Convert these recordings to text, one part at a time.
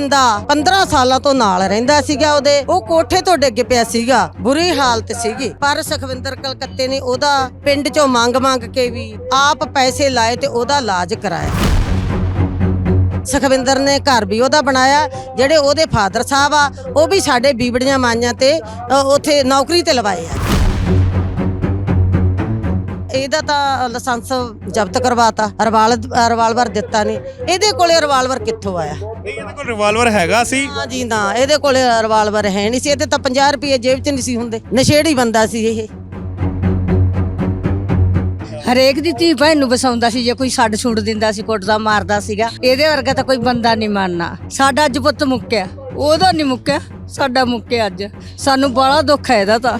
ਬੰਦਾ 15 ਸਾਲਾਂ ਤੋਂ ਨਾਲ ਰਹਿੰਦਾ ਸੀਗਾ ਉਹਦੇ। ਉਹ ਕੋਠੇ ਤੋਂ ਡਿੱਗ ਪਿਆ ਸੀਗਾ। ਬੁਰੀ ਹਾਲਤ ਸੀਗੀ। ਪਰ ਸੁਖਵਿੰਦਰ ਕਲਕੱਤੇ ਨੇ ਉਹਦਾ ਪਿੰਡ ਚੋਂ ਮੰਗ ਮੰਗ ਕੇ ਵੀ ਆਪ ਪੈਸੇ ਲਾਏ ਤੇ ਉਹਦਾ ਇਲਾਜ ਕਰਾਇਆ। ਸੁਖਵਿੰਦਰ ਨੇ ਘਰ ਵੀ ਉਹਦਾ ਬਣਾਇਆ। ਜਿਹੜੇ ਉਹਦੇ ਫਾਦਰ ਸਾਹਿਬ ਆ ਉਹ ਵੀ ਸਾਡੇ ਬੀਬੜੀਆਂ ਮਾਈਆਂ ਤੇ ਅ, ਉੱਥੇ ਨੌਕਰੀ ਤੇ ਲਵਾਏ ਆ। ਇਹਦਾ ਤਾਂ ਲਾਇਸੈਂਸ ਜ਼ਬਤ ਕਰਵਾਤਾ ਰਿਵਾਲ ਰਿਵਾਲਵਰ ਦਿੱਤਾ ਨਹੀਂ। ਇਹਦੇ ਕੋਲੇ ਰਿਵਾਲਵਰ ਕਿੱਥੋਂ ਆਇਆ? ਨਹੀਂ ਇਹਦੇ ਕੋਲ ਰਿਵਾਲਵਰ ਹੈਗਾ ਸੀ। ਹਾਂ ਜੀ ਨਾ ਇਹਦੇ ਕੋਲੇ ਰਿਵਾਲਵਰ ਹੈ ਨਹੀਂ ਸੀ। ਇਹਦੇ ਤਾਂ 50 ਰੁਪਏ ਜੇਬ 'ਚ ਨਹੀਂ ਸੀ ਹੁੰਦੇ। ਨਸ਼ੇੜੀ ਬੰਦਾ ਸੀ ਇਹ। ਹਰੇਕ ਦੀ ਧੀ ਭੈਣ ਨੂੰ ਵਸਾਉਂਦਾ ਸੀ ਜੇ ਕੋਈ ਛੱਡ ਛੁੱਟ ਦਿੰਦਾ ਸੀ ਕੁੱਟਦਾ ਮਾਰਦਾ ਸੀਗਾ। ਇਹਦੇ ਵਰਗਾ ਤਾਂ ਕੋਈ ਬੰਦਾ ਨਹੀਂ ਮੰਨਣਾ। ਸਾਡਾ ਅੱਜ ਪੁੱਤ ਮੁੱਕਿਆ। ਉਹਦਾ ਨਹੀਂ ਮੁੱਕਿਆ ਸਾਡਾ ਮੁੱਕਿਆ ਅੱਜ। ਸਾਨੂੰ ਬੜਾ ਦੁੱਖ ਹੈ ਇਹਦਾ ਤਾਂ।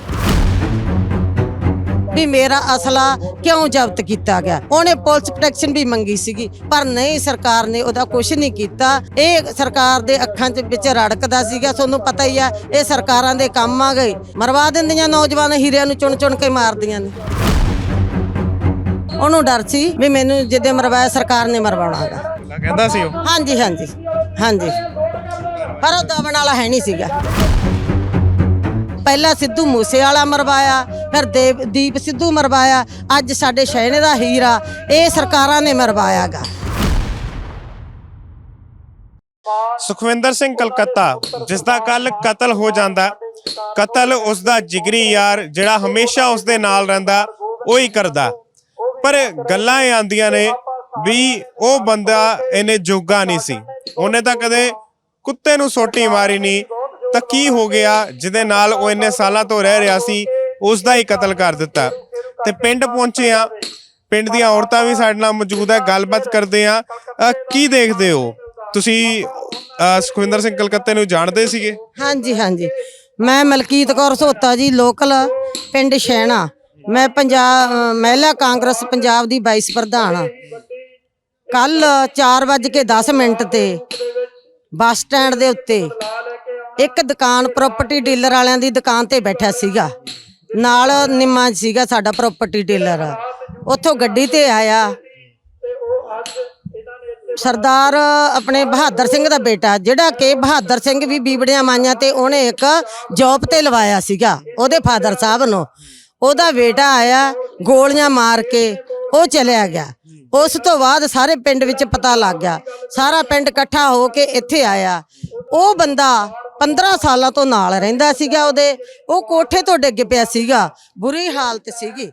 ਵੀ ਮੇਰਾ ਅਸਲਾ ਕਿਉਂ ਜ਼ਬਤ ਕੀਤਾ ਗਿਆ? ਉਹਨੇ ਪੁਲਿਸ ਪ੍ਰੋਟੈਕਸ਼ਨ ਵੀ ਮੰਗੀ ਸੀਗੀ ਪਰ ਨਹੀਂ ਸਰਕਾਰ ਨੇ ਉਹਦਾ ਕੁਝ ਨਹੀਂ ਕੀਤਾ। ਇਹ ਸਰਕਾਰ ਦੇ ਅੱਖਾਂ 'ਚ ਵਿੱਚ ਰੜਕਦਾ ਸੀਗਾ ਤੁਹਾਨੂੰ ਪਤਾ ਹੀ ਆ ਇਹ ਸਰਕਾਰਾਂ ਦੇ ਕੰਮ ਆ ਗਏ। ਮਰਵਾ ਦਿੰਦੀਆਂ ਨੌਜਵਾਨ ਹੀਰਿਆਂ ਨੂੰ ਚੁਣ ਚੁਣ ਕੇ ਮਾਰਦੀਆਂ ਨੇ। ਉਹਨੂੰ ਡਰ ਸੀ ਵੀ ਮੈਨੂੰ ਜਿੱਦੇ ਮਰਵਾਇਆ ਸਰਕਾਰ ਨੇ ਮਰਵਾਉਣਾਗਾ। ਲਾ ਕਹਿੰਦਾ ਸੀ ਉਹ? ਹਾਂਜੀ ਹਾਂਜੀ ਹਾਂਜੀ। ਪਰ ਉਹ ਦਬਣ ਵਾਲਾ ਹੈ ਨਹੀਂ ਸੀਗਾ। ਪਹਿਲਾਂ ਸਿੱਧੂ ਮੂਸੇ ਵਾਲਾ ਮਰਵਾਇਆ, ਫਿਰ ਦੇਵ, ਦੀਪ ਸਿੱਧੂ ਮਰਵਾਇਆ, ਅੱਜ ਸਾਡੇ ਸ਼ਹਿਣੇ ਦਾ ਹੀਰਾ, ਇਹ ਸਰਕਾਰਾਂ ਨੇ ਮਰਵਾਇਆਗਾ। ਸੁਖਵਿੰਦਰ ਸਿੰਘ ਕਲਕੱਤਾ ਜਿਸ ਦਾ ਕੱਲ ਕਤਲ ਹੋ ਜਾਂਦਾ, ਕਤਲ ਉਸ ਦਾ ਜਿਗਰੀ ਯਾਰ, ਜਿਹੜਾ ਹਮੇਸ਼ਾ ਉਸ ਦੇ ਨਾਲ ਰਹਿੰਦਾ, ਉਹ ਹੀ ਕਰਦਾ। ਪਰ ਗੱਲਾਂ ਇਹ ਆਂਦੀਆਂ ਨੇ ਵੀ ਉਹ ਬੰਦਾ ਇਹਨੇ ਜੋਗਾ ਨਹੀਂ ਸੀ। ਉਹਨੇ ਤਾਂ ਕਦੇ ਕੁੱਤੇ ਨੂੰ ਸੋਟੀ ਮਾਰੀ ਨਹੀਂ ਤਾਂ ਕੀ ਹੋ ਗਿਆ ਜਿਹਦੇ ਨਾਲ ਉਹ ਇੰਨੇ ਸਾਲਾਂ ਤੋਂ ਰਹਿ ਰਿਹਾ ਸੀ ਉਸ ਦਾ ਹੀ ਕਤਲ ਕਰ ਦਿੱਤਾ। ਤੇ ਪਿੰਡ ਪਹੁੰਚੇ ਆ ਪਿੰਡ ਦੀਆਂ ਔਰਤਾਂ ਵੀ ਸਾਡੇ ਨਾਲ ਮੌਜੂਦ ਹੈ, ਗੱਲਬਾਤ ਕਰਦੇ ਆ ਕੀ ਦੇਖਦੇ ਹੋ? ਤੁਸੀਂ ਸੁਖਵਿੰਦਰ ਸਿੰਘ ਕਲਕੱਤੇ ਨੂੰ ਜਾਣਦੇ ਸੀਗੇ? ਹਾਂਜੀ ਹਾਂਜੀ। ਮੈਂ ਮਲਕੀਤ ਕੌਰ ਸੋਤਾ ਜੀ, ਲੋਕਲ ਪਿੰਡ ਸ਼ੈਣਾ ਮੈਂ ਪੰਜਾਬ, ਮਹਿਲਾ ਕਾਂਗਰਸ ਪੰਜਾਬ ਦੀ ਵਾਈਸ ਪ੍ਰਧਾਨ ਆ ਕੱਲ 4:10 ਮਿੰਟ ਤੇ ਬੱਸ ਸਟੈਂਡ ਦੇ ਉੱਤੇ ਇੱਕ ਦੁਕਾਨ ਪ੍ਰਾਪਰਟੀ ਡੀਲਰ ਵਾਲਿਆਂ ਦੀ ਦੁਕਾਨ ਤੇ ਬੈਠਾ ਸੀਗਾ। ਨਾਲ ਨਿੰਮਾ ਸੀਗਾ ਸਾਡਾ ਪ੍ਰਾਪਰਟੀ ਡੀਲਰ ਉੱਥੋਂ ਗੱਡੀ ਤੇ ਆਇਆ। ਸਰਦਾਰ ਆਪਣੇ ਬਹਾਦਰ ਸਿੰਘ ਦਾ ਬੇਟਾ, ਜਿਹੜਾ ਕਿ ਬਹਾਦਰ ਸਿੰਘ ਵੀ ਬੀਬੜੀਆਂ ਮਾਈਆਂ ਤੇ ਉਹਨੇ ਇੱਕ ਜੌਬ ਤੇ ਲਵਾਇਆ ਸੀਗਾ, ਉਹਦੇ ਫਾਦਰ ਸਾਹਿਬ ਨੂੰ। ਉਹਦਾ ਬੇਟਾ ਆਇਆ, ਗੋਲੀਆਂ ਮਾਰ ਕੇ, ਉਹ ਚਲਿਆ ਗਿਆ। ਉਸ ਤੋਂ ਬਾਅਦ ਸਾਰੇ ਪਿੰਡ ਵਿੱਚ ਪਤਾ ਲੱਗ ਗਿਆ। ਸਾਰਾ ਪਿੰਡ ਇਕੱਠਾ ਹੋ ਕੇ ਇੱਥੇ ਆਇਆ। ਉਹ ਬੰਦਾ 15 ਸਾਲਾਂ ਤੋਂ ਨਾਲ ਰਹਿੰਦਾ ਸੀਗਾ ਉਹਦੇ। ਉਹ ਕੋਠੇ ਤੋਂ ਡਿੱਗ ਪਿਆ ਸੀਗਾ। ਬੁਰੀ ਹਾਲਤ ਸੀਗੀ।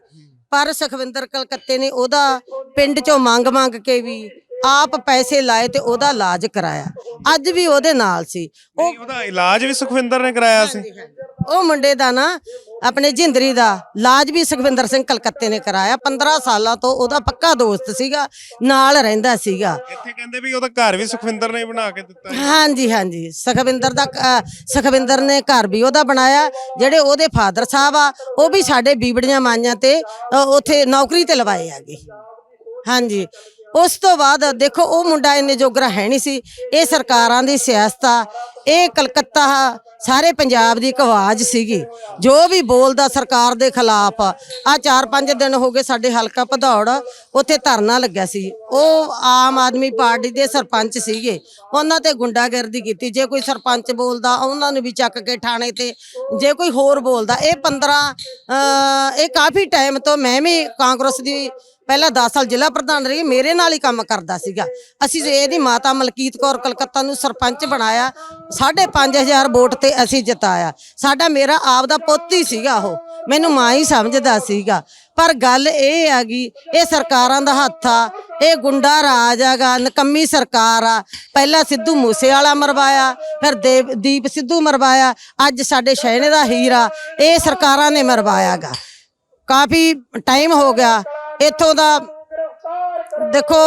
ਪਰ ਸੁਖਵਿੰਦਰ ਕਲਕੱਤੇ ਨੇ ਉਹਦਾ ਪਿੰਡ ਚੋਂ ਮੰਗ ਮੰਗ ਕੇ ਵੀ ਆਪ ਪੈਸੇ ਲਾਏ ਤੇ ਉਹਦਾ ਇਲਾਜ ਕਰਾਇਆ। ਅੱਜ ਵੀ ਉਹਦੇ ਨਾਲ ਸੀ। ਉਹ ਉਹਦਾ ਇਲਾਜ ਵੀ ਸੁਖਵਿੰਦਰ ਨੇ ਕਰਾਇਆ ਸੀ। ਉਹ ਮੁੰਡੇ ਦਾ ਨਾ ਆਪਣੇ ਜਿੰਦਰੀ ਦਾ ਇਲਾਜ ਵੀ ਸੁਖਵਿੰਦਰ ਸਿੰਘ ਕਲਕੱਤੇ ਨੇ ਕਰਾਇਆ। 15 ਸਾਲਾਂ ਤੋਂ ਉਹਦਾ ਪੱਕਾ ਦੋਸਤ ਸੀਗਾ ਨਾਲ ਰਹਿੰਦਾ ਸੀਗਾ। ਇੱਥੇ ਕਹਿੰਦੇ ਵੀ ਉਹਦਾ ਘਰ ਵੀ ਸੁਖਵਿੰਦਰ ਨੇ ਬਣਾ ਕੇ ਦਿੱਤਾ। ਹਾਂਜੀ ਹਾਂਜੀ। ਸੁਖਵਿੰਦਰ ਦਾ ਅ, ਸੁਖਵਿੰਦਰ ਨੇ ਘਰ ਵੀ ਉਹਦਾ ਬਣਾਇਆ ਜਿਹੜੇ ਉਹਦੇ ਫਾਦਰ ਸਾਹਿਬ ਆ ਉਹ ਵੀ ਸਾਡੇ ਬੀਬੜੀਆਂ ਮਾਈਆਂ ਤੇ ਅ, ਉੱਥੇ ਨੌਕਰੀ ਤੇ ਲਵਾਏ ਆਗੇ ਹਾਂਜੀ। ਉਸ ਤੋਂ ਬਾਅਦ ਦੇਖੋ, ਉਹ ਮੁੰਡਾ ਇੰਨੇ ਜੋਗਰਾ ਹੈ ਨਹੀਂ ਸੀ। ਇਹ ਸਰਕਾਰਾਂ ਦੀ ਸਿਆਸਤ ਆ ਇਹ ਕਲਕੱਤਾ, ਸਾਰੇ ਪੰਜਾਬ ਦੀ ਇੱਕ ਆਵਾਜ਼ ਸੀਗੀ। ਜੋ ਵੀ ਬੋਲਦਾ ਸਰਕਾਰ ਦੇ ਖਿਲਾਫ ਆ 4-5 ਦਿਨ ਹੋ ਗਏ ਸਾਡੇ ਹਲਕਾ ਭਦੌੜ, ਉੱਥੇ ਧਰਨਾ ਲੱਗਿਆ ਸੀ। ਉਹ ਆਮ ਆਦਮੀ ਪਾਰਟੀ ਦੇ ਸਰਪੰਚ ਸੀਗੇ। ਉਹਨਾਂ ਤੇ ਗੁੰਡਾਗਰਦੀ ਕੀਤੀ। ਜੇ ਕੋਈ ਸਰਪੰਚ ਬੋਲਦਾ, ਉਹਨਾਂ ਨੂੰ ਵੀ ਚੱਕ ਕੇ ਥਾਣੇ ਤੇ। ਜੇ ਕੋਈ ਹੋਰ ਬੋਲਦਾ, ਇਹ 15 ਇਹ ਕਾਫੀ ਟਾਈਮ ਤੋਂ ਮੈਂ ਵੀ ਕਾਂਗਰਸ ਦੀ ਪਹਿਲਾਂ 10 ਸਾਲ ਜ਼ਿਲ੍ਹਾ ਪ੍ਰਧਾਨ ਰਹੀ, ਮੇਰੇ ਨਾਲ ਹੀ ਕੰਮ ਕਰਦਾ ਸੀਗਾ। ਅਸੀਂ ਇਹਦੀ ਮਾਤਾ ਮਲਕੀਤ ਕੌਰ ਕਲਕੱਤਾ ਨੂੰ ਸਰਪੰਚ ਬਣਾਇਆ 5500 ਵੋਟ ਤੇ ਅਸੀਂ ਜਿਤਾਇਆ। ਸਾਡਾ ਮੇਰਾ ਆਪ ਦਾ ਪੁੱਤ ਹੀ ਸੀਗਾ ਉਹ। ਮੈਨੂੰ ਮਾਂ ਹੀ ਸਮਝਦਾ ਸੀਗਾ। ਪਰ ਗੱਲ ਇਹ ਹੈਗੀ ਇਹ ਸਰਕਾਰਾਂ ਦਾ ਹੱਥ ਆ, ਇਹ ਗੁੰਡਾ ਰਾਜ ਹੈਗਾ, ਨਕੰਮੀ ਸਰਕਾਰ ਆ। ਪਹਿਲਾਂ ਸਿੱਧੂ ਮੂਸੇ ਵਾਲਾ ਮਰਵਾਇਆ, ਫਿਰ ਦੇਵ, ਦੀਪ ਸਿੱਧੂ ਮਰਵਾਇਆ, ਅੱਜ ਸਾਡੇ ਸ਼ਹਿਣੇ ਦਾ ਹੀਰਾ ਇਹ ਸਰਕਾਰਾਂ ਨੇ ਮਰਵਾਇਆਗਾ। ਕਾਫੀ ਟਾਈਮ ਹੋ ਗਿਆ। ਇੱਥੋਂ ਦਾ ਦੇਖੋ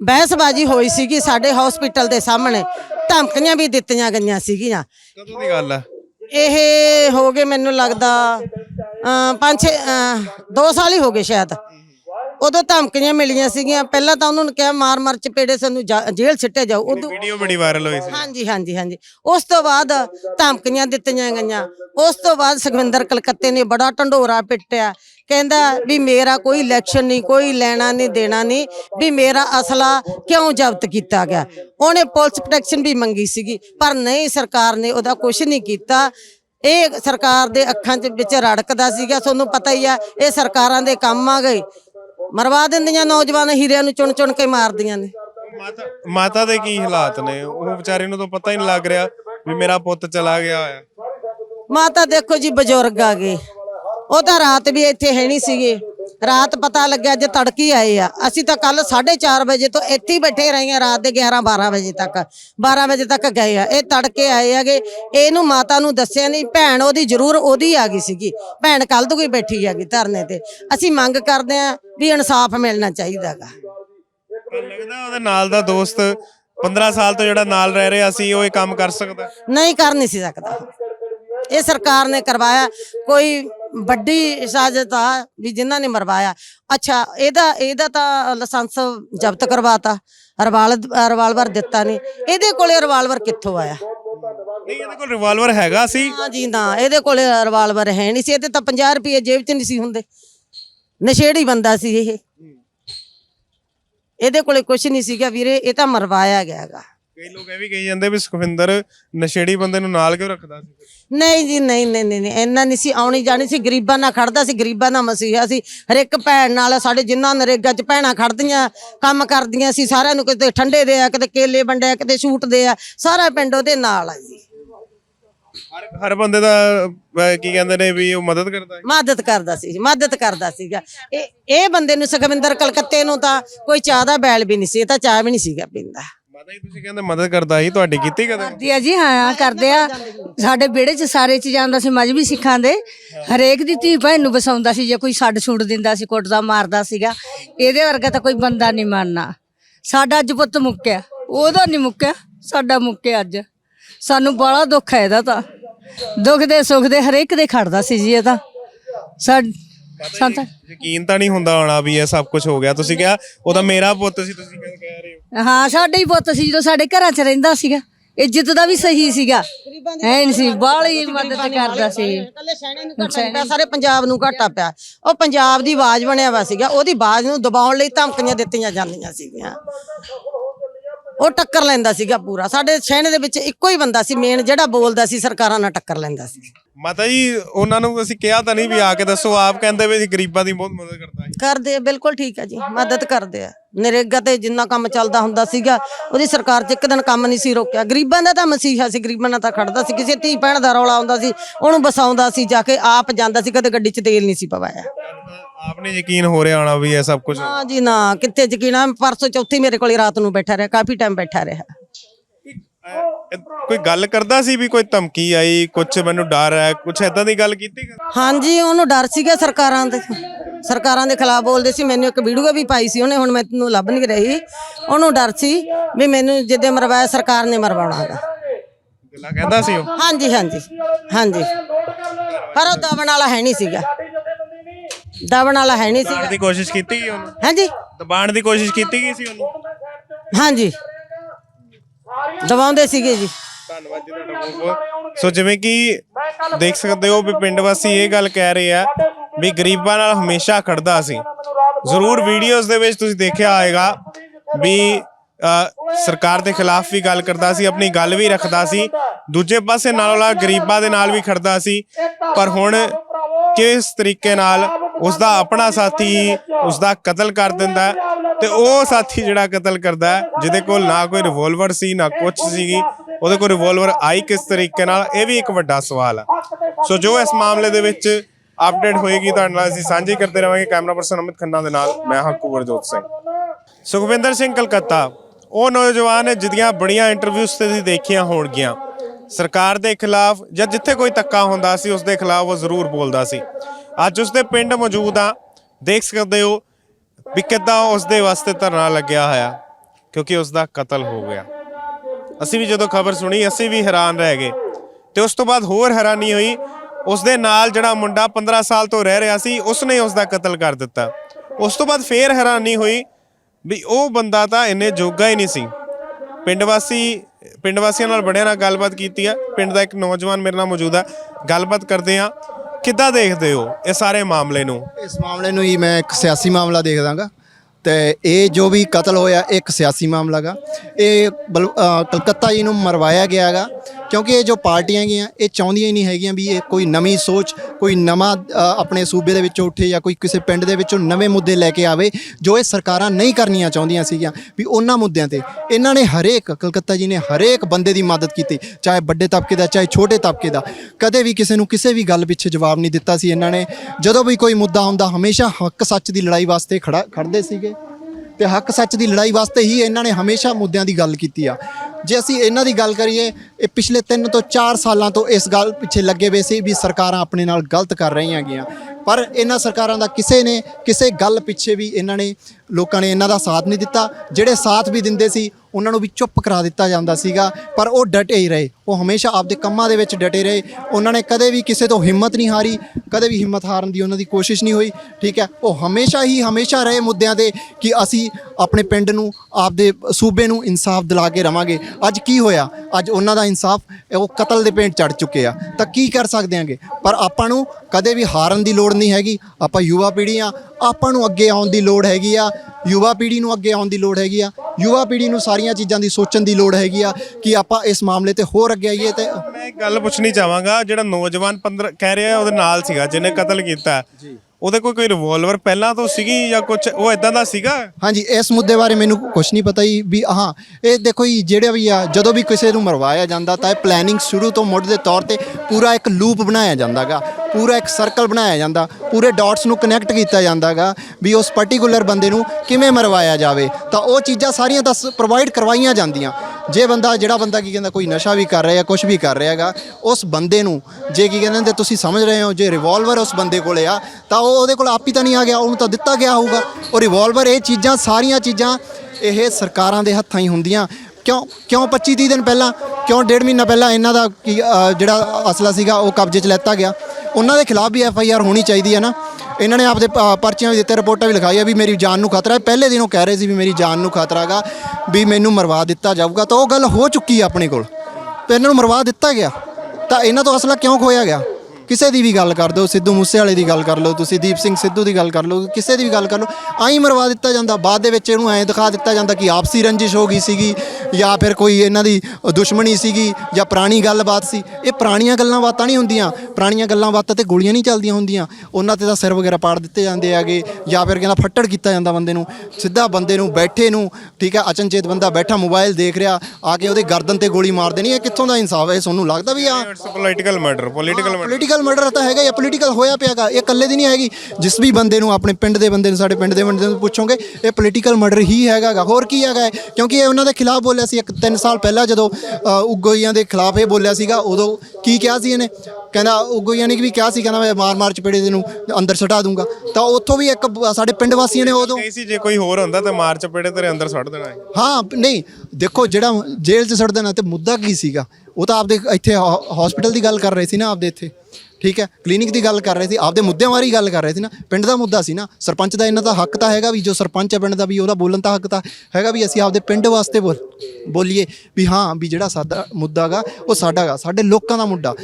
ਬਹਿਸਬਾਜੀ ਹੋਈ ਸੀਗੀ ਸਾਡੇ ਹਸਪੀਟਲ ਦੇ ਸਾਹਮਣੇ। ਧਮਕੀਆਂ ਵੀ ਦਿੱਤੀਆਂ ਗਈਆਂ ਸੀਗੀਆਂ। ਕਦੋਂ ਦੀ ਗੱਲ ਹੈ ਇਹ ਹੋ ਗਏ ਮੈਨੂੰ ਲੱਗਦਾ ਪੰਜ ਛੇ ਦੋ ਸਾਲ ਹੀ ਹੋ ਗਏ ਸ਼ਾਇਦ। ਉਦੋਂ ਧਮਕੀਆਂ ਮਿਲੀਆਂ ਸੀਗੀਆਂ। ਪਹਿਲਾਂ ਤਾਂ ਉਹਨਾਂ ਨੂੰ ਕਿਹਾ ਮਾਰ ਮਾਰ ਚਪੇੜੇ ਸਾਨੂੰ ਜਾ- ਜੇਲ੍ਹ ਸਿੱਟੇ ਜਾਓ ਉਦੋਂ ਵੀਡੀਓ ਬੜੀ ਵਾਇਰਲ ਹੋਈ ਸੀ। ਹਾਂਜੀ ਹਾਂਜੀ ਹਾਂਜੀ। ਉਸ ਤੋਂ ਬਾਅਦ ਧਮਕੀਆਂ ਦਿੱਤੀਆਂ ਗਈਆਂ। ਉਸ ਤੋਂ ਬਾਅਦ ਸੁਖਵਿੰਦਰ ਕਲਕੱਤੇ ਨੇ ਬੜਾ ਢੰਡੋਰਾ ਪਿੱਟਿਆ। ਕਹਿੰਦਾ ਵੀ ਮੇਰਾ ਕੋਈ ਇਲੈਕਸ਼ਨ ਨਹੀਂ ਕੋਈ ਲੈਣਾ ਨਹੀਂ ਦੇਣਾ ਨਹੀਂ ਵੀ ਮੇਰਾ ਅਸਲਾ ਕਿਉਂ ਜ਼ਬਤ ਕੀਤਾ ਗਿਆ? ਉਹਨੇ ਪੁਲਿਸ ਪ੍ਰੋਟੈਕਸ਼ਨ ਵੀ ਮੰਗੀ ਸੀਗੀ ਪਰ ਨਹੀਂ ਸਰਕਾਰ ਨੇ ਉਹਦਾ ਕੁਝ ਨਹੀਂ ਕੀਤਾ। ਇਹ ਸਰਕਾਰ ਦੇ ਅੱਖਾਂ 'ਚ ਵਿੱਚ ਰੜਕਦਾ ਸੀਗਾ ਤੁਹਾਨੂੰ ਪਤਾ ਹੀ ਆ ਇਹ ਸਰਕਾਰਾਂ ਦੇ ਕੰਮ ਆ ਗਏ। ਮਰਵਾ ਦਿੰਦੀਆਂ ਨੌਜਵਾਨ ਹੀਰਿਆਂ ਨੂੰ ਚੁਣ ਚੁਣ ਕੇ ਮਾਰਦੀਆਂ ਨੇ। ਮਾਤਾ ਮਾਤਾ ਦੇ ਕੀ ਹਾਲਾਤ ਨੇ? ਉਹ ਵਿਚਾਰੇ ਨੂੰ ਤਾਂ ਪਤਾ ਹੀ ਨਹੀਂ ਲੱਗ ਰਿਹਾ ਵੀ ਮੇਰਾ ਪੁੱਤ ਚਲਾ ਗਿਆ ਹੋਇਆ। ਮਾਤਾ ਦੇਖੋ ਜੀ ਬਜ਼ੁਰਗ ਆ ਗਏ। ਉਹ ਤਾਂ ਰਾਤ ਵੀ ਇੱਥੇ ਹੈ ਨਹੀਂ ਸੀਗੇ। ਰਾਤ ਪਤਾ ਲੱਗਿਆ ਜੇ ਤੜਕੀ ਆਏ ਆ। ਅਸੀਂ ਤਾਂ ਕੱਲ 4:30 ਵਜੇ ਤੋਂ ਇੱਥੇ ਹੀ ਬੈਠੇ ਰਹੇ ਆ ਰਾਤ ਦੇ 11 12 ਵਜੇ ਤੱਕ। 12 ਵਜੇ ਤੱਕ ਗਏ ਆ। ਇਹ ਤੜਕੇ ਆਏ ਹੈਗੇ। ਇਹਨੂੰ ਮਾਤਾ ਨੂੰ ਦੱਸਿਆ ਨਹੀਂ। ਭੈਣ ਉਹਦੀ ਜ਼ਰੂਰ ਉਹਦੀ ਆ ਗਈ ਸੀਗੀ। ਭੈਣ ਕੱਲ ਤੋਂ ਹੀ ਬੈਠੀ ਹੈਗੀ ਧਰਨੇ ਤੇ। ਅਸੀਂ ਮੰਗ ਕਰਦੇ ਆ ਵੀ ਇਨਸਾਫ ਮਿਲਣਾ ਚਾਹੀਦਾਗਾ ਲੱਗਦਾ ਉਹਦੇ ਨਾਲ ਦਾ ਦੋਸਤ 15 ਸਾਲ ਤੋਂ ਜਿਹੜਾ ਨਾਲ ਰਹਿ ਰਿਹਾ ਸੀ ਉਹ ਇਹ ਕੰਮ ਕਰ ਸਕਦਾ। ਨਹੀਂ ਕਰ ਨਹੀਂ ਸੀ ਸਕਦਾ। ਇਹ ਸਰਕਾਰ ਨੇ ਕਰਵਾਇਆ। ਕੋਈ ਵੱਡੀ ਸਾਜ਼ਤ ਆ ਵੀ ਜਿਨ੍ਹਾਂ ਨੇ ਮਰਵਾਇਆ। ਅੱਛਾ ਇਹਦਾ ਇਹਦਾ ਤਾਂ ਲਾਇਸੈਂਸ ਜ਼ਬਤ ਕਰਵਾਤਾ। ਰਿਵਾਲ ਰਿਵਾਲਵਰ ਦਿੱਤਾ ਨਹੀਂ। ਇਹਦੇ ਕੋਲੇ ਰਿਵਾਲਵਰ ਕਿੱਥੋਂ ਆਇਆ? ਨਹੀਂ ਇਹਦੇ ਕੋਲ ਰਿਵਾਲਵਰ ਹੈਗਾ ਸੀ। ਹਾਂ ਜੀ ਨਾ। ਇਹਦੇ ਕੋਲੇ ਰਿਵਾਲਵਰ ਹੈ ਨਹੀਂ ਸੀ। ਇਹਦੇ ਤਾਂ 50 ਰੁਪਏ ਜੇਬ 'ਚ ਨਹੀਂ ਸੀ ਹੁੰਦੇ। ਨਸ਼ੇੜੀ ਬੰਦਾ ਸੀ ਇਹ। ਇਹਦੇ ਕੋਲੇ ਕੁਝ ਨਹੀਂ ਸੀਗਾ। ਵੀਰੇ ਇਹ ਤਾਂ ਮਰਵਾਇਆ ਗਿਆ ਹੈਗਾ। ਕਈ ਲੋਕ ਇਹ ਵੀ ਕਹੀ ਜਾਂਦੇ ਵੀ ਸੁਖਵਿੰਦਰ ਨਸ਼ੇੜੀ ਬੰਦੇ ਨੂੰ ਨਾਲ ਕਿਉਂ ਰੱਖਦਾ ਸੀ ਨਹੀਂ ਜੀ ਨਹੀਂ ਨਹੀਂ ਨਹੀਂ ਇੰਨਾ ਨਹੀਂ ਸੀ ਆਉਣੀ ਜਾਣੀ ਸੀ ਗਰੀਬਾਂ ਨਾਲ ਖੜਦਾ ਸੀ ਗਰੀਬਾਂ ਦਾ ਮਸੀਹਾ ਸੀ। ਹਰ ਇੱਕ ਭੈਣ ਨਾਲ ਸਾਡੇ ਜਿੰਨਾ ਨਰੇਗਾ 'ਚ ਭੈਣਾਂ ਖੜਦੀਆਂ ਕੰਮ ਕਰਦੀਆਂ ਸੀ ਸਾਰਿਆਂ ਨੂੰ ਕਿਤੇ ਠੰਡੇ ਦੇ ਆ ਕਿਤੇ ਕੇਲੇ ਵੰਡੇ ਆ ਕਿਤੇ ਛੂਟ ਦੇ ਆ ਸਾਰਾ ਪਿੰਡ ਉਹਦੇ ਨਾਲ ਆ ਜੀ। ਹਰ ਹਰ ਬੰਦੇ ਦਾ ਅਹ, ਕੀ ਕਹਿੰਦੇ ਨੇ ਵੀ ਉਹ ਮਦਦ ਕਰਦਾ ਹੈ ਮਦਦ ਕਰਦਾ ਸੀ ਮਦਦ ਕਰਦਾ ਸੀਗਾ। ਇਹ ਇਹ ਬੰਦੇ ਨੂੰ ਸੁਖਵਿੰਦਰ ਕਲਕੱਤੇ ਨੂੰ ਤਾਂ ਕੋਈ ਚਾਹ ਦਾ ਬੈਲ ਵੀ ਨਹੀਂ ਸੀ ਇਹ ਤਾਂ ਚਾਹ ਵੀ ਨਹੀਂ ਸੀਗਾ ਪੀਂਦਾ। ਮਾਤਾ ਜੀ ਤੁਸੀਂ ਕਹਿੰਦੇ ਮਦਦ ਕਰਦਾ ਸੀ, ਤੁਹਾਡੀ ਕੀਤੀ ਕਦੇ? ਕਰਦੀ ਆ ਜੀ ਹਾਂ, ਕਰਦੇ ਆ। ਸਾਡੇ ਵਿਹੜੇ 'ਚ ਸਾਰੇ ਚ ਜਾਂਦਾ ਸੀ ਮਜਬੀ ਸਿੱਖਾਂ ਦੇ। ਹਰੇਕ ਦੀ ਧੀ ਭੈਣ ਨੂੰ ਵਸਾਉਂਦਾ ਸੀ, ਜੇ ਕੋਈ ਛੱਡ ਛੁੱਟ ਦਿੰਦਾ ਸੀ, ਕੁੱਟਦਾ, ਮਾਰਦਾ ਸੀਗਾ, ਇਹਦੇ ਵਰਗਾ ਤਾਂ ਕੋਈ ਬੰਦਾ ਨਹੀਂ ਮੰਨਣਾ ਸਾਡਾ ਅੱਜ ਪੁੱਤ ਮੁੱਕਿਆ, ਉਹਦਾ ਨਹੀਂ ਮੁੱਕਿਆ, ਸਾਡਾ ਮੁੱਕਿਆ ਅੱਜ। ਸਾਨੂੰ ਬੜਾ ਦੁੱਖ ਹੈ ਇਹਦਾ ਤਾਂ। ਦੁੱਖ ਦੇ ਸੁੱਖ ਦੇ ਹਰੇਕ ਦੇ ਖੜਦਾ ਸੀ ਜੀ ਇਹ ਤਾਂ। ਯਕੀਨ ਤਾਂ ਨਹੀਂ ਹੁੰਦਾ ਹੋਣਾ ਵੀ ਇਹ ਸਭ ਕੁਝ ਹੋ ਗਿਆ। ਤੁਸੀਂ ਕਿਹਾ ਉਹ ਤਾਂ ਮੇਰਾ ਪੁੱਤ ਸੀ ਤੁਸੀਂ ਕਿਉਂ ਕਹਿ ਰਹੇ ਹੋ? ਹਾਂ ਸਾਡੇ ਹੀ ਪੁੱਤ ਸੀ ਜਦੋਂ ਸਾਡੇ ਘਰਾਂ 'ਚ ਰਹਿੰਦਾ ਸੀਗਾ। ਇੱਜ਼ਤ ਦਾ ਵੀ ਸਹੀ ਸੀਗਾ। ਐ ਨਹੀਂ ਸੀ ਬਾਹਲੀ ਮਦਦ ਕਰਦਾ ਸੀ। ਕੱਲੇ ਸੈਣੇ ਨੂੰ ਘਾਟਾ ਪਿਆ ਸਾਰੇ ਪੰਜਾਬ ਨੂੰ ਘਾਟਾ ਪਿਆ। ਉਹ ਪੰਜਾਬ ਦੀ ਆਵਾਜ਼ ਬਣਿਆ ਵਾ ਸੀਗਾ ਉਹਦੀ ਆਵਾਜ਼ ਨੂੰ ਦਬਾਉਣ ਲਈ ਧਮਕੀਆਂ ਦਿੱਤੀਆਂ ਜਾਂਦੀਆਂ ਸੀਗੀਆਂ। ਉਹ ਟੱਕਰ ਲੈਂਦਾ ਸੀਗਾ ਪੂਰਾ। ਸਾਡੇ ਸੈਣੇ ਦੇ ਵਿੱਚ ਇੱਕੋ ਹੀ ਬੰਦਾ ਸੀ ਮੇਨ ਜਿਹੜਾ ਬੋਲਦਾ ਸੀ ਸਰਕਾਰਾਂ ਨਾਲ ਟੱਕਰ ਲੈਂਦਾ ਸੀ। ਮਾਤਾ ਜੀ ਉਹਨਾਂ ਨੂੰ ਅਸੀਂ ਕਿਹਾ ਤਾਂ ਨਹੀਂ ਵੀ ਆ ਕੇ ਦੱਸੋ ਆਪ ਕਹਿੰਦੇ ਵੀ ਅਸੀਂ ਗਰੀਬਾਂ ਦੀ ਬਹੁਤ ਮਦਦ ਕਰਦਾ ਹੈ ਕਰਦੇ ਆ, ਬਿਲਕੁਲ ਠੀਕ ਹੈ ਜੀ ਮਦਦ ਕਰਦੇ ਆ। ਨਰੇਗਾ ਤੇ ਜਿੰਨਾ ਕੰਮ ਚੱਲਦਾ ਹੁੰਦਾ ਸੀਗਾ ਉਹਦੀ ਸਰਕਾਰ 'ਚ ਇੱਕ ਦਿਨ ਕੰਮ ਨਹੀਂ ਸੀ ਰੋਕਿਆ। ਗਰੀਬਾਂ ਦਾ ਤਾਂ ਮਸੀਹਾ ਸੀ ਗਰੀਬਾਂ ਨਾਲ ਤਾਂ ਖੜਦਾ ਸੀ ਕਿਸੇ ਧੀ ਭੈਣ ਦਾ ਰੌਲਾ ਆਉਂਦਾ ਸੀ ਉਹਨੂੰ ਬਸਾਉਂਦਾ ਸੀ ਜਾ ਕੇ ਆਪ ਜਾਂਦਾ ਸੀ ਕਦੇ ਗੱਡੀ 'ਚ ਤੇਲ ਨਹੀਂ ਸੀ ਪਵਾਇਆ। ਆਪ ਨੇ ਯਕੀਨ ਹੋ ਰਿਹਾ ਹੋਣਾ ਵੀ ਇਹ ਸਭ ਕੁਝ ਹਾਂ ਜੀ ਨਾ ਕਿੱਥੇ ਯਕੀਨਾ ਪਰਸੋਂ ਚੌਥੀ ਮੇਰੇ ਕੋਲੇ ਰਾਤ ਨੂੰ ਬੈਠਾ ਰਿਹਾ ਕਾਫੀ ਟਾਈਮ ਬੈਠਾ ਰਿਹਾ। ਕੋਈ ਗੱਲ ਕਰਦਾ ਸੀ ਵੀ ਕੋਈ ਧਮਕੀ ਆਈ ਕੁਝ ਮੈਨੂੰ ਡਰ ਹੈ ਕੁਝ ਐਦਾਂ ਦੀ ਗੱਲ ਕੀਤੀ? ਹਾਂਜੀ ਉਹਨੂੰ ਡਰ ਸੀਗਾ ਸਰਕਾਰਾਂ ਦੇ ਸਰਕਾਰਾਂ ਦੇ ਖਿਲਾਫ ਬੋਲਦੇ ਸੀ ਮੈਨੂੰ ਇੱਕ ਵੀਡੀਓ ਵੀ ਪਾਈ ਸੀ ਉਹਨੇ ਹੁਣ ਮੈਨੂੰ ਲੱਭ ਨਹੀਂ ਰਹੀ। ਉਹਨੂੰ ਡਰ ਸੀ ਵੀ ਮੈਨੂੰ ਜਿੱਦੇ ਮਰਵਾਇਆ ਸਰਕਾਰ ਨੇ ਮਰਵਾਉਣਾ ਹੈਗਾ। ਗੱਲਾਂ ਕਹਿੰਦਾ ਸੀ ਉਹ? ਹਾਂਜੀ ਹਾਂਜੀ ਹਾਂਜੀ। ਪਰ ਉਹ ਦਬਣ ਵਾਲਾ ਹੈ ਨਹੀਂ ਸੀਗਾ। ਦਬਣ ਵਾਲਾ ਹੈ ਨਹੀਂ ਦਬਾਉਣ ਸੀਗਾ। ਦੀ ਕੋਸ਼ਿਸ਼ ਕੀਤੀ ਗਈ ਉਹਨੂੰ? ਹਾਂਜੀ। ਦਬਾਉਣ ਦੀ ਕੋਸ਼ਿਸ਼ ਕੀਤੀ ਗਈ ਸੀ ਉਹਨੂੰ? ਹਾਂਜੀ। ਦਬਾਉਂਦੇ ਸੀਗੇ ਜੀ। ਧੰਨਵਾਦ ਜੀ ਤੁਹਾਡਾ ਬਹੁਤ ਬਹੁਤ। ਸੋ ਜਿਵੇਂ ਕਿ ਦੇਖ ਸਕਦੇ ਹੋ ਵੀ ਪਿੰਡ ਵਾਸੀ ਇਹ ਗੱਲ ਕਹਿ ਰਹੇ ਆ ਵੀ ਗਰੀਬਾਂ ਨਾਲ ਹਮੇਸ਼ਾ ਖੜਦਾ ਸੀ। ਜ਼ਰੂਰ ਵੀਡੀਓਜ਼ ਦੇ ਵਿੱਚ ਤੁਸੀਂ ਦੇਖਿਆ ਹੋਵੇਗਾ ਵੀ ਅ, ਸਰਕਾਰ ਦੇ ਖਿਲਾਫ ਵੀ ਗੱਲ ਕਰਦਾ ਸੀ ਆਪਣੀ ਗੱਲ ਵੀ ਰੱਖਦਾ ਸੀ। ਦੂਜੇ ਪਾਸੇ ਨਾਲੋਂ ਨਾਲ ਗਰੀਬਾਂ ਦੇ ਨਾਲ ਵੀ ਖੜਦਾ ਸੀ। ਪਰ ਹੁਣ ਕਿਸ ਤਰੀਕੇ ਨਾਲ ਉਸ ਦਾ ਆਪਣਾ ਸਾਥੀ ਉਸ ਦਾ ਕਤਲ ਕਰ ਦਿੰਦਾ ਹੈ ਤੇ ਉਹ ਸਾਥੀ ਜਿਹੜਾ ਕਤਲ ਕਰਦਾ ਜਿਹਦੇ ਕੋਲ ਨਾ ਕੋਈ ਰਿਵੋਲਵਰ ਸੀ, ਨਾ ਕੁਝ ਸੀਗੀ, ਉਹਦੇ ਕੋਲ ਰਿਵੋਲਵਰ ਆਈ ਕਿਸ ਤਰੀਕੇ ਨਾਲ, ਇਹ ਵੀ ਇੱਕ ਵੱਡਾ ਸਵਾਲ ਆ ਸੋ ਜੋ ਇਸ ਮਾਮਲੇ ਦੇ ਵਿੱਚ ਅਪਡੇਟ ਹੋਏਗੀ, ਤੁਹਾਡੇ ਨਾਲ ਅਸੀਂ ਸਾਂਝੀ ਕਰਦੇ ਰਵਾਂਗੇ ਕੈਮਰਾ ਪਰਸਨ ਅਮਿਤ ਖੰਨਾ ਦੇ ਨਾਲ, ਮੈਂ ਹਾਂ ਕੁਵਰਜੋਤ ਸਿੰਘ। ਸੁਖਵਿੰਦਰ ਸਿੰਘ ਕਲਕੱਤਾ, ਉਹ ਨੌਜਵਾਨ ਜਿਹਦੀਆਂ ਬੜੀਆਂ ਇੰਟਰਵਿਊਜ਼ ਤੇ ਤੁਸੀਂ ਦੇਖੀਆਂ ਹੋਣਗੀਆਂ। ਸਰਕਾਰ ਦੇ ਖਿਲਾਫ ਜਾਂ ਜਿੱਥੇ ਕੋਈ ਧੱਕਾ ਹੁੰਦਾ ਸੀ, ਉਸ ਦੇ ਖਿਲਾਫ ਉਹ ਜ਼ਰੂਰ ਬੋਲਦਾ ਸੀ। ਅੱਜ ਉਸ ਦੇ ਪਿੰਡ ਮੌਜੂਦ ਆ। ਦੇਖ ਸਕਦੇ ਹੋ ਵੀ ਕਿੱਦਾਂ ਉਸ ਦੇ ਵਾਸਤੇ ਧਰਨਾ ਲੱਗਿਆ ਹੋਇਆ, ਕਿਉਂਕਿ ਉਸ ਦਾ ਕਤਲ ਹੋ ਗਿਆ। ਅਸੀਂ ਵੀ ਜਦੋਂ ਖਬਰ ਸੁਣੀ, ਅਸੀਂ ਵੀ ਹੈਰਾਨ ਰਹਿ ਗਏ। ਤੇ ਉਸ ਤੋਂ ਬਾਅਦ ਹੋਰ ਹੈਰਾਨੀ ਹੋਈ ਉਸ ਦੇ ਨਾਲ ਜਿਹੜਾ ਮੁੰਡਾ 15 ਸਾਲ ਤੋਂ ਰਹਿ ਰਿਹਾ ਸੀ, ਉਸਨੇ ਉਸ ਦਾ ਕਤਲ ਕਰ ਦਿੱਤਾ। ਉਸ ਤੋਂ ਬਾਅਦ ਫੇਰ ਹੈਰਾਨੀ ਹੋਈ ਵੀ ਉਹ ਬੰਦਾ ਤਾਂ ਇੰਨੇ ਜੋਗਾ ਹੀ ਨਹੀਂ ਸੀ। ਪਿੰਡ ਵਾਸੀ, ਪਿੰਡ ਵਾਸੀਆਂ ਨਾਲ ਬੜਿਆਂ ਨਾਲ ਗੱਲਬਾਤ ਕੀਤੀ ਆ। ਪਿੰਡ ਦਾ ਇੱਕ ਨੌਜਵਾਨ ਮੇਰੇ ਨਾਲ ਮੌਜੂਦ ਆ। ਗੱਲਬਾਤ ਕਰਦੇ ਆ। ਕਿੱਦਾਂ ਦੇਖਦੇ ਹੋ ਇਹ ਸਾਰੇ ਮਾਮਲੇ ਨੂੰ? ਇਸ ਮਾਮਲੇ ਨੂੰ ਹੀ ਮੈਂ ਇੱਕ ਸਿਆਸੀ ਮਾਮਲਾ ਦੇਖਦਾਗਾ ਤੇ ਇਹ ਜੋ ਵੀ ਕਤਲ ਹੋਇਆ ਇਹ ਇੱਕ ਸਿਆਸੀ ਮਾਮਲਾ ਗਾ ਇਹ ਬਲ- ਅ, ਕਲਕੱਤਾ ਜੀ ਨੂੰ ਮਰਵਾਇਆ ਗਿਆ ਗਾ ਕਿਉਂਕਿ ਇਹ ਜੋ ਪਾਰਟੀਆਂ ਹੈਗੀਆਂ, ਇਹ ਚਾਹੁੰਦੀਆਂ ਹੀ ਨਹੀਂ ਹੈਗੀਆਂ ਵੀ ਇਹ ਕੋਈ ਨਵੀਂ ਸੋਚ, ਕੋਈ ਨਵਾਂ ਆਪਣੇ ਸੂਬੇ ਦੇ ਵਿੱਚੋਂ ਉੱਠੇ ਜਾਂ ਕੋਈ ਕਿਸੇ ਪਿੰਡ ਦੇ ਵਿੱਚੋਂ ਨਵੇਂ ਮੁੱਦੇ ਲੈ ਕੇ ਆਵੇ, ਜੋ ਇਹ ਸਰਕਾਰਾਂ ਨਹੀਂ ਕਰਨੀਆਂ ਚਾਹੁੰਦੀਆਂ ਸੀਗੀਆਂ, ਵੀ ਉਹਨਾਂ ਮੁੱਦਿਆਂ ਤੇ। ਇਹਨਾਂ ਨੇ ਹਰੇਕ, ਕਲਕੱਤਾ ਜੀ ਨੇ ਹਰੇਕ ਬੰਦੇ ਦੀ ਮਦਦ ਕੀਤੀ, ਚਾਹੇ ਵੱਡੇ ਤਬਕੇ ਦਾ, ਚਾਹੇ ਛੋਟੇ ਤਬਕੇ ਦਾ। ਕਦੇ ਵੀ ਕਿਸੇ ਨੂੰ ਕਿਸੇ ਵੀ ਗੱਲ ਪਿੱਛੇ ਜਵਾਬ ਨਹੀਂ ਦਿੱਤਾ ਸੀ ਇਹਨਾਂ ਨੇ। ਜਦੋਂ ਵੀ ਕੋਈ ਮੁੱਦਾ ਹੁੰਦਾ, ਹਮੇਸ਼ਾ ਹੱਕ ਸੱਚ ਦੀ ਲੜਾਈ ਵਾਸਤੇ ਖੜਾ ਖੜਦੇ ਸੀਗੇ। ਤੇ ਹੱਕ ਸੱਚ ਦੀ ਲੜਾਈ ਵਾਸਤੇ ਹੀ ਇਹਨਾਂ ਨੇ ਹਮੇਸ਼ਾ ਮੁੱਦਿਆਂ ਦੀ ਗੱਲ ਕੀਤੀ ਆ। ਜੇ ਅਸੀਂ ਇਹਨਾਂ ਦੀ ਗੱਲ ਕਰੀਏ, ਇਹ ਪਿਛਲੇ 3 ਤੋਂ 4 ਸਾਲਾਂ ਤੋਂ ਇਸ ਗੱਲ ਪਿੱਛੇ ਲੱਗੇ ਹੋਏ ਸੀ ਵੀ ਸਰਕਾਰਾਂ ਆਪਣੇ ਨਾਲ ਗਲਤ ਕਰ ਰਹੀਆਂ ਹੈਗੀਆਂ ਪਰ ਇਹਨਾਂ ਸਰਕਾਰਾਂ ਦਾ ਕਿਸੇ ਨੇ, ਕਿਸੇ ਗੱਲ ਪਿੱਛੇ ਵੀ ਇਹਨਾਂ ਨੇ ਲੋਕਾਂ ਨੇ ਇਹਨਾਂ ਦਾ ਸਾਥ ਨਹੀਂ ਦਿੱਤਾ। ਜਿਹੜੇ ਸਾਥ ਵੀ ਦਿੰਦੇ ਸੀ, ਉਹਨਾਂ ਨੂੰ ਵੀ ਚੁੱਪ ਕਰਾ ਦਿੱਤਾ ਜਾਂਦਾ ਸੀਗਾ। ਪਰ ਉਹ ਡਟੇ ਹੀ ਰਹੇ। ਉਹ ਹਮੇਸ਼ਾ ਆਪਦੇ ਕੰਮਾਂ ਦੇ ਵਿੱਚ ਡਟੇ ਰਹੇ। ਉਹਨਾਂ ਨੇ ਕਦੇ ਵੀ ਕਿਸੇ ਤੋਂ ਹਿੰਮਤ ਨਹੀਂ ਹਾਰੀ, ਕਦੇ ਵੀ ਹਿੰਮਤ ਹਾਰਨ ਦੀ ਉਹਨਾਂ ਦੀ ਕੋਸ਼ਿਸ਼ ਨਹੀਂ ਹੋਈ, ਠੀਕ ਹੈ? ਉਹ ਹਮੇਸ਼ਾ ਹੀ, ਹਮੇਸ਼ਾ ਰਹੇ ਮੁੱਦਿਆਂ ਤੇ ਕਿ ਅਸੀਂ ਆਪਣੇ ਪਿੰਡ ਨੂੰ, ਆਪਦੇ ਸੂਬੇ ਨੂੰ ਇਨਸਾਫ ਦਿਲਾ ਕੇ ਰਵਾਂਗੇ। ਅੱਜ ਕੀ ਹੋਇਆ? ਅੱਜ ਉਹਨਾਂ ਦਾ ਇਨਸਾਫ, ਉਹ ਕਤਲ ਦੇ ਪੇਂਟ ਚੜ ਚੁੱਕੇ ਆ। ਤਾਂ ਕੀ ਕਰ ਸਕਦੇ ਆਂਗੇ ਪਰ ਆਪਾਂ ਨੂੰ ਕਦੇ ਵੀ ਹਾਰਨ ਦੀ ਲੋੜ ਨਹੀਂ ਹੈਗੀ। ਆਪਾਂ ਯੁਵਾ ਪੀੜ੍ਹੀ ਆ। ਆਪਾਂ ਨੂੰ ਅੱਗੇ ਆਉਣ ਦੀ ਲੋੜ ਹੈਗੀ ਆ। ਯੁਵਾ ਪੀੜ੍ਹੀ ਨੂੰ ਅੱਗੇ ਆਉਣ ਦੀ ਲੋੜ ਹੈਗੀ ਆ। ਯੁਵਾ ਪੀੜ੍ਹੀ ਨੂੰ ਸਾਰੀਆਂ ਚੀਜ਼ਾਂ ਦੀ ਸੋਚਣ ਦੀ ਲੋੜ ਹੈਗੀ ਆ ਕਿ ਆਪਾਂ ਇਸ ਮਾਮਲੇ ਤੇ ਹੋਰ ਅੱਗੇ ਆਈਏ ਤੇ ਮੈਂ ਇੱਕ ਗੱਲ ਪੁੱਛਣੀ ਚਾਹਾਂਗਾ ਜਿਹੜਾ ਨੌਜਵਾਨ 15 ਕਹਿ ਰਿਹਾ ਉਹਦੇ ਨਾਲ ਸੀਗਾ ਜਿਹਨੇ ਕਤਲ ਕੀਤਾ। ਉਹਦੇ ਕੋਲ ਕੋਈ ਰਿਵਾਲਵਰ ਪਹਿਲਾਂ ਤੋਂ ਸੀਗੀ ਜਾਂ ਕੁਝ ਉਹ ਇਦਾਂ ਦਾ ਸੀਗਾ? ਹਾਂਜੀ ਇਸ ਮੁੱਦੇ ਬਾਰੇ ਮੈਨੂੰ ਕੁਝ ਨਹੀਂ ਪਤਾ ਜੀ। ਵੀ ਹਾਂ ਇਹ ਦੇਖੋ ਜੀ ਜਿਹੜੇ ਵੀ ਆ ਜਦੋਂ ਵੀ ਕਿਸੇ ਨੂੰ ਮਰਵਾਇਆ ਜਾਂਦਾ ਤਾਂ ਇਹ ਪਲੈਨਿੰਗ ਸ਼ੁਰੂ ਤੋਂ ਮੁੱਢ ਦੇ ਤੌਰ ਤੇ ਪੂਰਾ ਇੱਕ ਲੂਪ ਬਣਾਇਆ ਜਾਂਦਾਗਾ। ਪੂਰਾ ਇੱਕ ਸਰਕਲ ਬਣਾਇਆ ਜਾਂਦਾ, ਪੂਰੇ ਡਾਟਸ ਨੂੰ ਕਨੈਕਟ ਕੀਤਾ ਜਾਂਦਾਗਾ ਵੀ ਉਸ ਪਾਰਟਿਕੂਲਰ ਬੰਦੇ ਨੂੰ ਕਿਵੇਂ ਮਰਵਾਇਆ ਜਾਵੇ। ਤਾਂ ਉਹ ਚੀਜ਼ਾਂ ਸਾਰੀਆਂ ਤਾਂ ਪ੍ਰੋਵਾਈਡ ਕਰਵਾਈਆਂ ਜਾਂਦੀਆਂ। ਜੇ ਬੰਦਾ, ਜਿਹੜਾ ਬੰਦਾ ਕੀ ਕਹਿੰਦਾ, ਕੋਈ ਨਸ਼ਾ ਵੀ ਕਰ ਰਿਹਾ ਜਾਂ ਕੁਝ ਵੀ ਕਰ ਰਿਹਾ ਹੈਗਾ, ਉਸ ਬੰਦੇ ਨੂੰ ਜੇ ਕੀ ਕਹਿੰਦੇ ਨੇ ਤੁਸੀਂ ਸਮਝ ਰਹੇ ਹੋ, ਜੇ ਰਿਵਾਲਵਰ ਉਸ ਬੰਦੇ ਕੋਲੇ ਆ, ਤਾਂ ਉਹ ਉਹਦੇ ਕੋਲ ਆਪ ਹੀ ਤਾਂ ਨਹੀਂ ਆ ਗਿਆ, ਉਹਨੂੰ ਤਾਂ ਦਿੱਤਾ ਗਿਆ ਹੋਊਗਾ। ਉਹ ਰਿਵਾਲਵਰ ਇਹ ਚੀਜ਼ਾਂ, ਸਾਰੀਆਂ ਚੀਜ਼ਾਂ ਇਹ ਸਰਕਾਰਾਂ ਦੇ ਹੱਥਾਂ ਹੀ ਹੁੰਦੀਆਂ। ਕਿਉਂ ਕਿਉਂ 25 30 ਦਿਨ ਪਹਿਲਾਂ ਕਿਉਂ ਡੇਢ ਮਹੀਨਾ ਪਹਿਲਾਂ ਇਹਨਾਂ ਦਾ ਕੀ ਅ, ਜਿਹੜਾ ਅਸਲਾ ਸੀਗਾ ਉਹ ਕਬਜ਼ੇ 'ਚ ਲੈਤਾ ਗਿਆ। ਉਹਨਾਂ ਦੇ ਖਿਲਾਫ ਵੀ ਐਫ ਆਈ ਆਰ ਹੋਣੀ ਚਾਹੀਦੀ ਹੈ ਨਾ। ਇਹਨਾਂ ਨੇ ਆਪਦੇ ਪ- ਪਰਚੀਆਂ ਵੀ ਦਿੱਤੇ ਰਿਪੋਰਟਾਂ ਵੀ ਲਿਖਾਈਆਂ ਵੀ ਮੇਰੀ ਜਾਨ ਨੂੰ ਖਤਰਾ ਹੈ। ਪਹਿਲੇ ਦਿਨ ਉਹ ਕਹਿ ਰਹੇ ਸੀ ਵੀ ਮੇਰੀ ਜਾਨ ਨੂੰ ਖਤਰਾ ਹੈਗਾ ਵੀ ਮੈਨੂੰ ਮਰਵਾ ਦਿੱਤਾ ਜਾਊਗਾ। ਤਾਂ ਉਹ ਗੱਲ ਹੋ ਚੁੱਕੀ ਆ ਆਪਣੇ ਕੋਲ। ਤੇ ਇਹਨਾਂ ਨੂੰ ਮਰਵਾ ਦਿੱਤਾ ਗਿਆ। ਤਾਂ ਇਹਨਾਂ ਤੋਂ ਅਸਲਾ ਕਿਉਂ ਖੋਇਆ ਗਿਆ? ਕਿਸੇ ਦੀ ਵੀ ਗੱਲ ਕਰ ਦਿਓ ਸਿੱਧੂ ਮੂਸੇਵਾਲੇ ਦੀ ਗੱਲ ਕਰ ਲਓ ਤੁਸੀਂ ਦੀਪ ਸਿੰਘ ਸਿੱਧੂ ਦੀ ਗੱਲ ਕਰ ਲਓ ਕਿਸੇ ਦੀ ਵੀ ਗੱਲ ਕਰ ਲਓ ਆਈ ਮਰਵਾ ਦਿੱਤਾ ਜਾਂਦਾ। ਬਾਅਦ ਦੇ ਵਿੱਚ ਇਹਨੂੰ ਐਂ ਦਿਖਾ ਦਿੱਤਾ ਜਾਂਦਾ ਕਿ ਆਪਸੀ ਰੰਜਿਸ਼ ਹੋ ਗਈ ਸੀਗੀ। ਜਾਂ ਫਿਰ ਕੋਈ ਇਹਨਾਂ ਦੀ ਦੁਸ਼ਮਣੀ ਸੀਗੀ ਜਾਂ ਪੁਰਾਣੀ ਗੱਲਬਾਤ ਸੀ ਇਹ ਪੁਰਾਣੀਆਂ ਗੱਲਾਂ ਬਾਤਾਂ ਨਹੀਂ ਹੁੰਦੀਆਂ। ਪੁਰਾਣੀਆਂ ਗੱਲਾਂ ਬਾਤਾਂ ਤੇ ਗੋਲੀਆਂ ਨਹੀਂ ਚੱਲਦੀਆਂ ਹੁੰਦੀਆਂ। ਉਹਨਾਂ ਤੇ ਤਾਂ ਸਿਰ ਵਗੈਰਾ ਪਾੜ ਦਿੱਤੇ ਜਾਂਦੇ ਆਗੇ ਜਾਂ ਫਿਰ ਕਹਿੰਦਾ ਫੱਟੜ ਕੀਤਾ ਜਾਂਦਾ ਬੰਦੇ ਨੂੰ। ਸਿੱਧਾ ਬੰਦੇ ਨੂੰ ਬੈਠੇ ਨੂੰ ਠੀਕ ਹੈ ਅਚਨਚੇਤ ਬੰਦਾ ਬੈਠਾ ਮੋਬਾਈਲ ਦੇਖ ਰਿਹਾ ਆ ਕੇ ਉਹਦੇ ਗਰਦਨ ਤੇ ਗੋਲੀ ਮਾਰ ਦੇਣੀ ਇਹ ਕਿੱਥੋਂ ਦਾ ਇਨਸਾਫ ਹੈ? ਤੁਹਾਨੂੰ ਲੱਗਦਾ ਵੀ ਆ। Political murder political murder political murder ਤਾਂ ਹੈਗਾ ਜਾਂ ਪੋਲੀਟੀਕਲ ਹੋਇਆ ਪਿਆਗਾ ਇਹ ਇਕੱਲੇ ਦੀ ਨਹੀਂ ਹੈਗੀ। ਜਿਸ ਵੀ ਬੰਦੇ ਨੂੰ ਆਪਣੇ ਪਿੰਡ ਦੇ ਬੰਦੇ ਨੂੰ ਸਾਡੇ ਪਿੰਡ ਦੇ ਬੰਦੇ ਨੂੰ ਪੁੱਛੋਗੇ ਇਹ ਪੋਲੀਟੀਕਲ ਮਰਡਰ ਹੀ ਹੈਗਾ ਗਾ। ਹੋਰ ਕੀ ਹੈਗਾ ਇਹ? ਕਿਉਂਕਿ ਇਹ ਉਹਨਾਂ ਦੇ ਖਿਲਾਫ ਬੋਲਿਆ ਸੀ ਇੱਕ 3 ਸਾਲ ਪਹਿਲਾਂ ਜਦੋਂ ਉਗੋਈਆਂ ਦੇ ਖਿਲਾਫ ਇਹ ਬੋਲਿਆ ਸੀਗਾ ਉਦੋਂ ਕੀ ਕਿਹਾ ਸੀ ਇਹਨੇ? ਕਹਿੰਦਾ ਉਗੋਈਆਂ ਨੇ ਵੀ ਕਿਹਾ ਸੀ ਕਹਿੰਦਾ ਮੈਂ ਮਾਰ ਮਾਰ ਚਪੇੜੇ ਦੇ ਨੂੰ ਅੰਦਰ ਸਟਾ ਦੂੰਗਾ। ਤਾਂ ਉੱਥੋਂ ਵੀ ਇੱਕ ਸਾਡੇ ਪਿੰਡ ਵਾਸੀਆਂ ਨੇ ਉਦੋਂ ਕਹੀ ਸੀ ਜੇ ਕੋਈ ਹੋਰ ਹੁੰਦਾ ਤਾਂ ਮਾਰ ਚਪੇੜੇ ਤੇਰੇ ਅੰਦਰ ਸੁੱਟ ਦੇਣਾ ਹੈ ਨਹੀਂ ਦੇਖੋ ਜਿਹੜਾ ਜੇਲ੍ਹ 'ਚ ਸੜ ਦੇਣਾ ਤੇ ਮੁੱਦਾ ਕੀ ਸੀਗਾ? ਉਹ ਤਾਂ ਆਪਦੇ ਇੱਥੇ ਹਸਪੀਟਲ ਦੀ ਗੱਲ ਕਰ ਰਹੇ ਸੀ ਨਾ ਆਪਦੇ ਇੱਥੇ। ਠੀਕ ਹੈ? ਕਲੀਨਿਕ ਦੀ ਗੱਲ ਕਰ ਰਹੇ ਸੀ, ਆਪਦੇ ਮੁੱਦਿਆਂ ਬਾਰੇ ਹੀ ਗੱਲ ਕਰ ਰਹੇ ਸੀ ਨਾ। ਪਿੰਡ ਦਾ ਮੁੱਦਾ ਸੀ ਨਾ। ਸਰਪੰਚ ਦਾ ਇਹਨਾਂ ਦਾ ਹੱਕ ਤਾਂ ਹੈਗਾ ਵੀ, ਜੋ ਸਰਪੰਚ ਹੈ ਪਿੰਡ ਦਾ, ਵੀ ਉਹਦਾ ਬੋਲਣ ਦਾ ਹੱਕ ਤਾਂ ਹੈਗਾ ਵੀ ਅਸੀਂ ਆਪਦੇ ਪਿੰਡ ਵਾਸਤੇ ਬੋਲ, ਬੋਲੀਏ ਵੀ ਹਾਂ, ਵੀ ਜਿਹੜਾ ਸਾਡਾ ਮੁੱਦਾ ਗਾ, ਉਹ ਸਾਡਾ ਗਾ, ਸਾਡੇ ਲੋਕਾਂ ਦਾ ਮੁੱਦਾ।